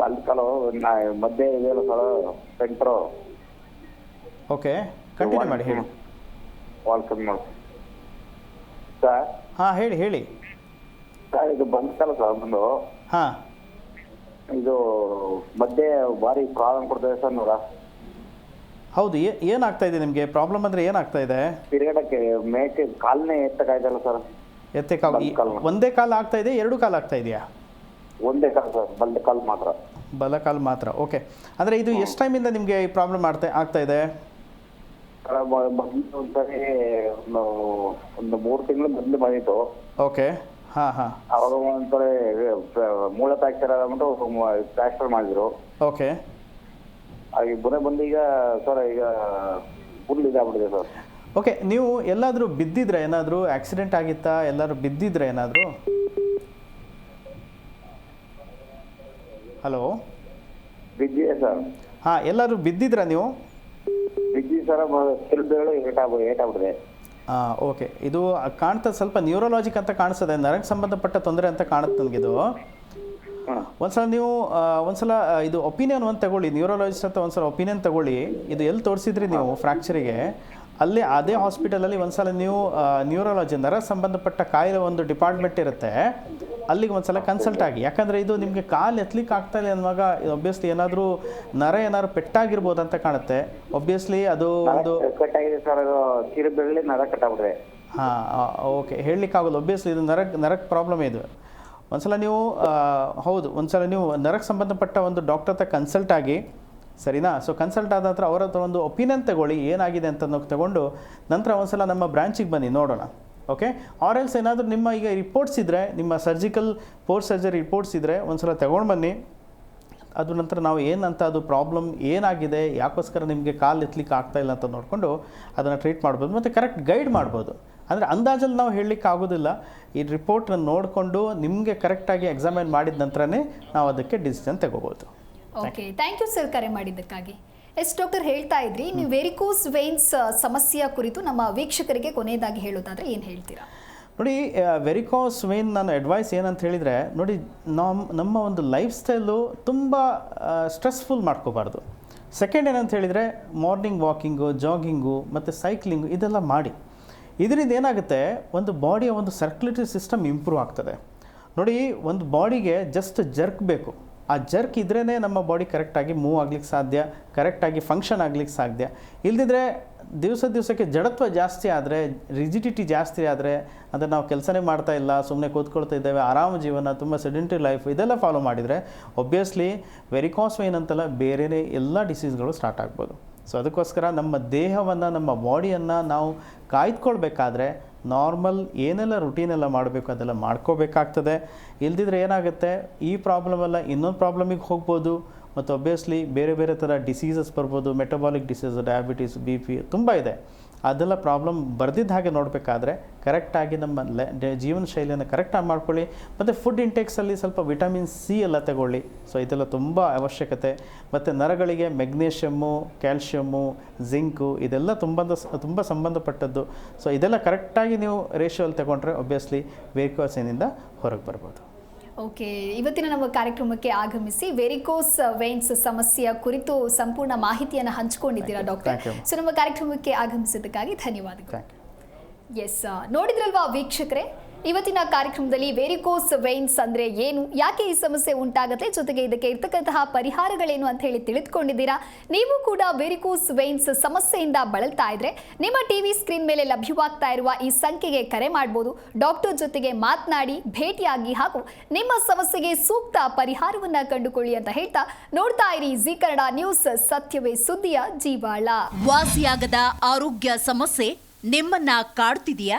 ಬಲ್ತ್ ಕಾಲು ನಾ ಮಧ್ಯೆ ಇದೆಯಲ್ಲ ಸೆಂಟ್ರು
ಓಕೆ ಕಂಟಿನ್ಯೂ ಮಾಡಿ ಹೇಳಿ.
ವಾಲ್ಕಮ್ ಮಾಡಿ. ಸರ್
ಹಾಂ ಹೇಳಿ ಹೇಳಿ.
ಸರ್ ಇದು ಬಲ್ತ್ ಕಾಲು ಸರ್ ಬಂದು.
ಹಾಂ.
ಇದು ಮಧ್ಯೆ ಭಾರಿ ಪ್ರಾಬ್ಲಮ್ ಕೊಡ್ತದೆ ಸರ್ ನೋಡ.
ಹೌದು ಏನಾಗ್ತಾ ಇದೆ ನಿಮಗೆ? ಪ್ರಾಬ್ಲಮ್ ಅಂದರೆ ಏನಾಗ್ತಾ ಇದೆ?
ತಿರುಗಾಡಕ್ಕೆ ಮೇಕೆ ಕಾಲನೇ ಎತ್ತಕ್ಕಾಯ್ತಲ್ಲ ಸರ್. ಎತ್ತೆ ಕಾಲು.
ಒಂದೇ ಕಾಲು ಆಗ್ತಾ ಇದೆ ಎರಡು ಕಾಲು ಆಗ್ತಾ ಇದೆಯಾ?
ಒಂದೇ ಕಾಲ ಸರ್ ಬಲ್ತ್ ಕಾಲು ಮಾತ್ರ.
ಬಲ ಕಾಲು ಮಾತ್ರ ಓಕೆ ಅಂದರೆ ಇದು ಎಷ್ಟು ಟೈಮಿಂದ ನಿಮಗೆ ಈ ಪ್ರಾಬ್ಲಮ್ ಆಗ್ತಾ ಆಗ್ತಾ ಇದೆ?
ಸರ್ ಮ- ಮೊದ್ಲು ಒಂದ್ಸರಿ ಒಂದು ಒಂದು ಮೂರು ತಿಂಗಳು ಮೊದಲು ಬಂದಿತ್ತು.
ಓಕೆ ಹಾಂ ಹಾಂ.
ಅವಾಗ ಒಂದ್ಸರಿ ಮೂಳೆ ಫ್ರಾಕ್ಚರ್ ಪ್ಲಾಸ್ಟರ್ ಮಾಡಿದ್ರು.
ಓಕೆ
ಹಾಗೆ ಬುನೆ ಬಂದು ಈಗ ಸರ್ ಈಗ ಫುಲ್ ಇದಾಗ್ಬಿಟ್ಟಿದೆ ಸರ್.
ಓಕೆ ನೀವು ಎಲ್ಲಾದರೂ ಬಿದ್ದಿದ್ರೆ ಏನಾದರೂ ಆಕ್ಸಿಡೆಂಟ್ ಆಗಿತ್ತಾ? ಎಲ್ಲಾದರೂ ಬಿದ್ದಿದ್ರೆ ಏನಾದರೂ? ಹಲೋ.
ಬಿದ್ದಿದೆ ಸರ್.
ಹಾಂ ಎಲ್ಲರೂ ಬಿದ್ದಿದ್ರಾ ನೀವು?
ಬಿದ್ದಿ ಸರ್ ಏಟಾಗ ಏಟಾಗ್ಬಿಟ್ಟಿದೆ
ಹಾಂ ಓಕೆ. ಇದು ಕಾಣ್ತಾ ಸ್ವಲ್ಪ ನ್ಯೂರೋಲಾಜಿಕ್ ಅಂತ ಕಾಣಿಸ್ತದೆ ನರಕ್ಕೆ ಸಂಬಂಧಪಟ್ಟ ತೊಂದರೆ ಅಂತ ಕಾಣುತ್ತೆ ನನಗಿದು.
ಹಾಂ.
ಒಂದ್ಸಲ ನೀವು ಒಂದ್ಸಲ ಇದು ಒಪಿನಿಯನ್ ಒಂದು ತಗೊಳ್ಳಿ ನ್ಯೂರೋಲಾಜಿಸ್ಟ್ ಅಂತ ಒಂದ್ಸಲ ಒಪಿನಿಯನ್ ತಗೊಳ್ಳಿ. ಇದು ಎಲ್ಲಿ ತೋರಿಸಿದ್ರಿ ನೀವು ಫ್ರ್ಯಾಕ್ಚರಿಗೆ ಅಲ್ಲಿ ಅದೇ ಹಾಸ್ಪಿಟಲಲ್ಲಿ ಒಂದ್ಸಲ ನೀವು ನ್ಯೂರಾಲಜಿ ನರ ಸಂಬಂಧಪಟ್ಟ ಕಾಯಿಲೆ ಒಂದು ಡಿಪಾರ್ಟ್ಮೆಂಟ್ ಇರುತ್ತೆ. ಅಲ್ಲಿಗೆ ಒಂದ್ಸಲ ಕನ್ಸಲ್ಟ್ ಆಗಿ. ಯಾಕಂದರೆ ಇದು ನಿಮಗೆ ಕಾಲು ಎತ್ಲಿಕ್ಕೆ ಆಗ್ತಾ ಇಲ್ಲ ಅನ್ನುವಾಗ ಒಬ್ವಿಯಸ್ಲಿ ಏನಾದರೂ ನರ ಏನಾದ್ರು ಪೆಟ್ಟಾಗಿರ್ಬೋದು ಅಂತ ಕಾಣುತ್ತೆ. ಒಬ್ವಿಯಸ್ಲಿ ಅದು ಒಂದು
ಹಾ ಸರ್ ಅದು ಆಗೋದು ನರ ಕಟ್ಟಾಗ್ಬಿಟ್ಟಿದೆ.
ಹಾಂ ಓಕೆ ಹೇಳಲಿಕ್ಕಾಗಲ್ಲ ಒಬ್ವಿಯಸ್ಲಿ ಇದು ನರಕ್ ನರಕ್ ಪ್ರಾಬ್ಲಮ್ ಇದು. ಒಂದ್ಸಲ ನೀವು ಹೌದು ಒಂದ್ಸಲ ನೀವು ನರಕ್ಕೆ ಸಂಬಂಧಪಟ್ಟ ಒಂದು ಡಾಕ್ಟರ್ ಹತ್ರ ಕನ್ಸಲ್ಟ್ ಆಗಿ ಸರಿನಾ? ಸೊ ಕನ್ಸಲ್ಟ್ ಆದ ನಂತರ ಅವರ ಹತ್ರ ಒಂದು ಒಪಿನಿಯನ್ ತಗೊಳ್ಳಿ ಏನಾಗಿದೆ ಅಂತ ತಗೊಂಡು ನಂತರ ಒಂದ್ಸಲ ನಮ್ಮ ಬ್ರಾಂಚಿಗೆ ಬನ್ನಿ ನೋಡೋಣ. ಓಕೆ ಆರ್ ಎಲ್ಸ್ ಏನಾದರೂ ನಿಮ್ಮ ಈಗ ರಿಪೋರ್ಟ್ಸ್ ಇದ್ದರೆ ನಿಮ್ಮ ಸರ್ಜಿಕಲ್ ಪೋಸ್ಟ್ ಸರ್ಜರಿ ರಿಪೋರ್ಟ್ಸ್ ಇದ್ದರೆ ಒಂದ್ಸಲ ತಗೊಂಡು ಬನ್ನಿ. ಅದು ನಂತರ ನಾವು ಏನಂತ ಅದು ಪ್ರಾಬ್ಲಮ್ ಏನಾಗಿದೆ, ಯಾಕೋಸ್ಕರ ನಿಮಗೆ ಕಾಲು ಎತ್ತಲಿಕ್ಕೆ ಆಗ್ತಾ ಇಲ್ಲ ಅಂತ ನೋಡಿಕೊಂಡು ಅದನ್ನು ಟ್ರೀಟ್ ಮಾಡ್ಬೋದು. ಮತ್ತು ಕರೆಕ್ಟ್ ಗೈಡ್ ಮಾಡ್ಬೋದು. ಅಂದರೆ ಅಂದಾಜಲ್ಲಿ ನಾವು ಹೇಳಲಿಕ್ಕೆ ಆಗೋದಿಲ್ಲ. ಈ ರಿಪೋರ್ಟನ್ನು ನೋಡಿಕೊಂಡು ನಿಮಗೆ ಕರೆಕ್ಟಾಗಿ ಎಕ್ಸಾಮಿನ್ ಮಾಡಿದ ನಂತರನೇ ನಾವು ಅದಕ್ಕೆ ಡಿಸಿಷನ್ ತಗೋಬೋದು.
ಓಕೆ ಥ್ಯಾಂಕ್ ಯು ಸರ್ ಕರೆ ಮಾಡಿದ್ದಕ್ಕಾಗಿ. ಎಸ್ ಡಾಕ್ಟರ್ ಹೇಳ್ತಾ ಇದ್ರಿ ನೀವು ವೆರಿಕೋಸ್ ವೇನ್ಸ್ ಸಮಸ್ಯೆಯ ಕುರಿತು ನಮ್ಮ ವೀಕ್ಷಕರಿಗೆ ಕೊನೆಯದಾಗಿ ಹೇಳೋದಾದರೆ ಏನು ಹೇಳ್ತೀರಾ?
ನೋಡಿ ವೆರಿಕಾಸ್ ವೇನ್ ನಾನು ಅಡ್ವೈಸ್ ಏನಂತ ಹೇಳಿದರೆ ನೋಡಿ ನಮ್ಮ ನಮ್ಮ ಒಂದು ಲೈಫ್ ಸ್ಟೈಲು ತುಂಬ ಸ್ಟ್ರೆಸ್ಫುಲ್ ಮಾಡ್ಕೋಬಾರ್ದು. ಸೆಕೆಂಡ್ ಏನಂತ ಹೇಳಿದರೆ ಮಾರ್ನಿಂಗ್ ವಾಕಿಂಗು ಜಾಗಿಂಗು ಮತ್ತು ಸೈಕ್ಲಿಂಗು ಇದೆಲ್ಲ ಮಾಡಿ. ಇದರಿಂದ ಏನಾಗುತ್ತೆ ಒಂದು ಬಾಡಿಯ ಒಂದು ಸರ್ಕ್ಯುಲೇಟರಿ ಸಿಸ್ಟಮ್ ಇಂಪ್ರೂವ್ ಆಗ್ತದೆ. ನೋಡಿ ಒಂದು ಬಾಡಿಗೆ ಜಸ್ಟ್ ಜರ್ಕ್ ಬೇಕು. ಆ ಜರ್ಕ್ ಇದ್ರೇ ನಮ್ಮ ಬಾಡಿ ಕರೆಕ್ಟಾಗಿ ಮೂವ್ ಆಗ್ಲಿಕ್ಕೆ ಸಾಧ್ಯ ಕರೆಕ್ಟಾಗಿ ಫಂಕ್ಷನ್ ಆಗ್ಲಿಕ್ಕೆ ಸಾಧ್ಯ. ಇಲ್ದಿದ್ರೆ ದಿವಸ ದಿವಸಕ್ಕೆ ಜಡತ್ವ ಜಾಸ್ತಿ ಆದರೆ ರಿಜಿಡಿಟಿ ಜಾಸ್ತಿ ಆದರೆ ಅಂದರೆ ನಾವು ಕೆಲಸನೇ ಮಾಡ್ತಾ ಇಲ್ಲ ಸುಮ್ಮನೆ ಕೂತ್ಕೊಳ್ತಾ ಇದ್ದೇವೆ, ಆರಾಮ ಜೀವನ, ತುಂಬ ಸೆಡೆಂಟ್ರಿ ಲೈಫ್ ಇದೆಲ್ಲ ಫಾಲೋ ಮಾಡಿದರೆ ಒಬ್ವಿಯಸ್ಲಿ ವೆರಿಕಾಸ್ ವೈನ್ ಅಂತಲ್ಲ ಬೇರೆಯೇ ಎಲ್ಲ ಡಿಸೀಸ್ಗಳು ಸ್ಟಾರ್ಟ್ ಆಗ್ಬೋದು. ಸೊ ಅದಕ್ಕೋಸ್ಕರ ನಮ್ಮ ದೇಹವನ್ನು, ನಮ್ಮ ಬಾಡಿಯನ್ನು ನಾವು ಕಾಯ್ದುಕೊಳ್ಬೇಕಾದ್ರೆ ನಾರ್ಮಲ್ ಏನೆಲ್ಲ ರುಟೀನ್ ಎಲ್ಲ ಮಾಡಬೇಕು, ಅದೆಲ್ಲ ಮಾಡ್ಕೋಬೇಕಾಗ್ತದೆ. ಇಲ್ದಿದ್ರೆ ಏನಾಗುತ್ತೆ, ಈ ಪ್ರಾಬ್ಲಮ್ ಎಲ್ಲ ಇನ್ನೊಂದು ಪ್ರಾಬ್ಲಮಿಗೆ ಹೋಗ್ಬೋದು. ಮತ್ತು ಒಬ್ವಿಯಸ್ಲಿ ಬೇರೆ ಬೇರೆ ಥರ ಡಿಸೀಸಸ್ ಬರ್ಬೋದು metabolic disease diabetes B P ತುಂಬ ಇದೆ. ಅದೆಲ್ಲ ಪ್ರಾಬ್ಲಮ್ ಬರ್ದಿದ್ದ ಹಾಗೆ ನೋಡಬೇಕಾದ್ರೆ ಕರೆಕ್ಟಾಗಿ ನಮ್ಮ ಲೆ ಜೀವನ ಶೈಲಿಯನ್ನು ಕರೆಕ್ಟಾಗಿ ಮಾಡ್ಕೊಳ್ಳಿ. ಮತ್ತು ಫುಡ್ ಇಂಟೇಕ್ಸಲ್ಲಿ ಸ್ವಲ್ಪ ವಿಟಮಿನ್ ಸಿ ಎಲ್ಲ ತಗೊಳ್ಳಿ. ಸೊ ಇದೆಲ್ಲ ತುಂಬ ಅವಶ್ಯಕತೆ. ಮತ್ತು ನರಗಳಿಗೆ ಮೆಗ್ನೀಷಿಯಮ್ಮು ಕ್ಯಾಲ್ಶಿಯಮ್ಮು ಜಿಂಕು ಇದೆಲ್ಲ ತುಂಬ ತುಂಬ ಸಂಬಂಧಪಟ್ಟದ್ದು. ಸೊ ಇದೆಲ್ಲ ಕರೆಕ್ಟಾಗಿ ನೀವು ರೇಷಿಯೋಲ್ಲಿ ತಗೊಂಡ್ರೆ ಒಬ್ವಿಯಸ್ಲಿ ವೇರಿಕೋಸಿನಿಂದ ಹೊರಗೆ ಬರ್ಬೋದು.
ಓಕೆ ಇವತ್ತಿನ ನಮ್ಮ ಕಾರ್ಯಕ್ರಮಕ್ಕೆ ಆಗಮಿಸಿ ವೆರಿಕೋಸ್ ವೇನ್ಸ್ ಸಮಸ್ಯೆಯ ಕುರಿತು ಸಂಪೂರ್ಣ ಮಾಹಿತಿಯನ್ನು ಹಂಚಿಕೊಂಡಿದ್ದೀರಾ ಡಾಕ್ಟರ್? ಸೊ ನಮ್ಮ ಕಾರ್ಯಕ್ರಮಕ್ಕೆ ಆಗಮಿಸಿದ್ದಕ್ಕಾಗಿ ಧನ್ಯವಾದಗಳು. ಎಸ್ ನೋಡಿದ್ರಲ್ವಾ ವೀಕ್ಷಕರೇ? ಇವತ್ತಿನ ಕಾರ್ಯಕ್ರಮದಲ್ಲಿ ವೆರಿಕೋಸ್ ವೈನ್ಸ್ ಅಂದ್ರೆ ಏನು? ಯಾಕೆ ಈ ಸಮಸ್ಯೆ ಉಂಟಾಗುತ್ತೆ? ಜೊತೆಗೆ ಇದಕ್ಕೆ ಇರ್ತಕ್ಕಂತಹ ಪರಿಹಾರಗಳೇನು ಅಂತ ಹೇಳಿ ತಿಳಿದುಕೊಂಡಿದ್ದೀರಾ? ನೀವು ಕೂಡ ವೆರಿಕೋಸ್ ವೈನ್ಸ್ ಸಮಸ್ಯೆಯಿಂದ ಬಳಲ್ತಾ ಇದ್ರೆ ನಿಮ್ಮ ಟಿವಿ ಸ್ಕ್ರೀನ್ ಮೇಲೆ ಲಭ್ಯವಾಗ್ತಾ ಇರುವ ಈ ಸಂಖ್ಯೆಗೆ ಕರೆ ಮಾಡಬಹುದು ಡಾಕ್ಟರ್ ಜೊತೆಗೆ ಮಾತನಾಡಿ, ಭೇಟಿಯಾಗಿ ಹಾಗೂ ನಿಮ್ಮ ಸಮಸ್ಯೆಗೆ ಸೂಕ್ತ ಪರಿಹಾರವನ್ನ ಕಂಡುಕೊಳ್ಳಿ ಅಂತ ಹೇಳ್ತಾ ನೋಡ್ತಾ ಇರಿ ಜಿ ಕನ್ನಡ ನ್ಯೂಸ್ ಸತ್ಯವೇ ಸುದ್ದಿಯ ಜೀವಾಳ.
ವಾಸಿಯಾಗದ ಆರೋಗ್ಯ ಸಮಸ್ಯೆ ನಿಮ್ಮನ್ನ ಕಾಡ್ತಿದೆಯಾ?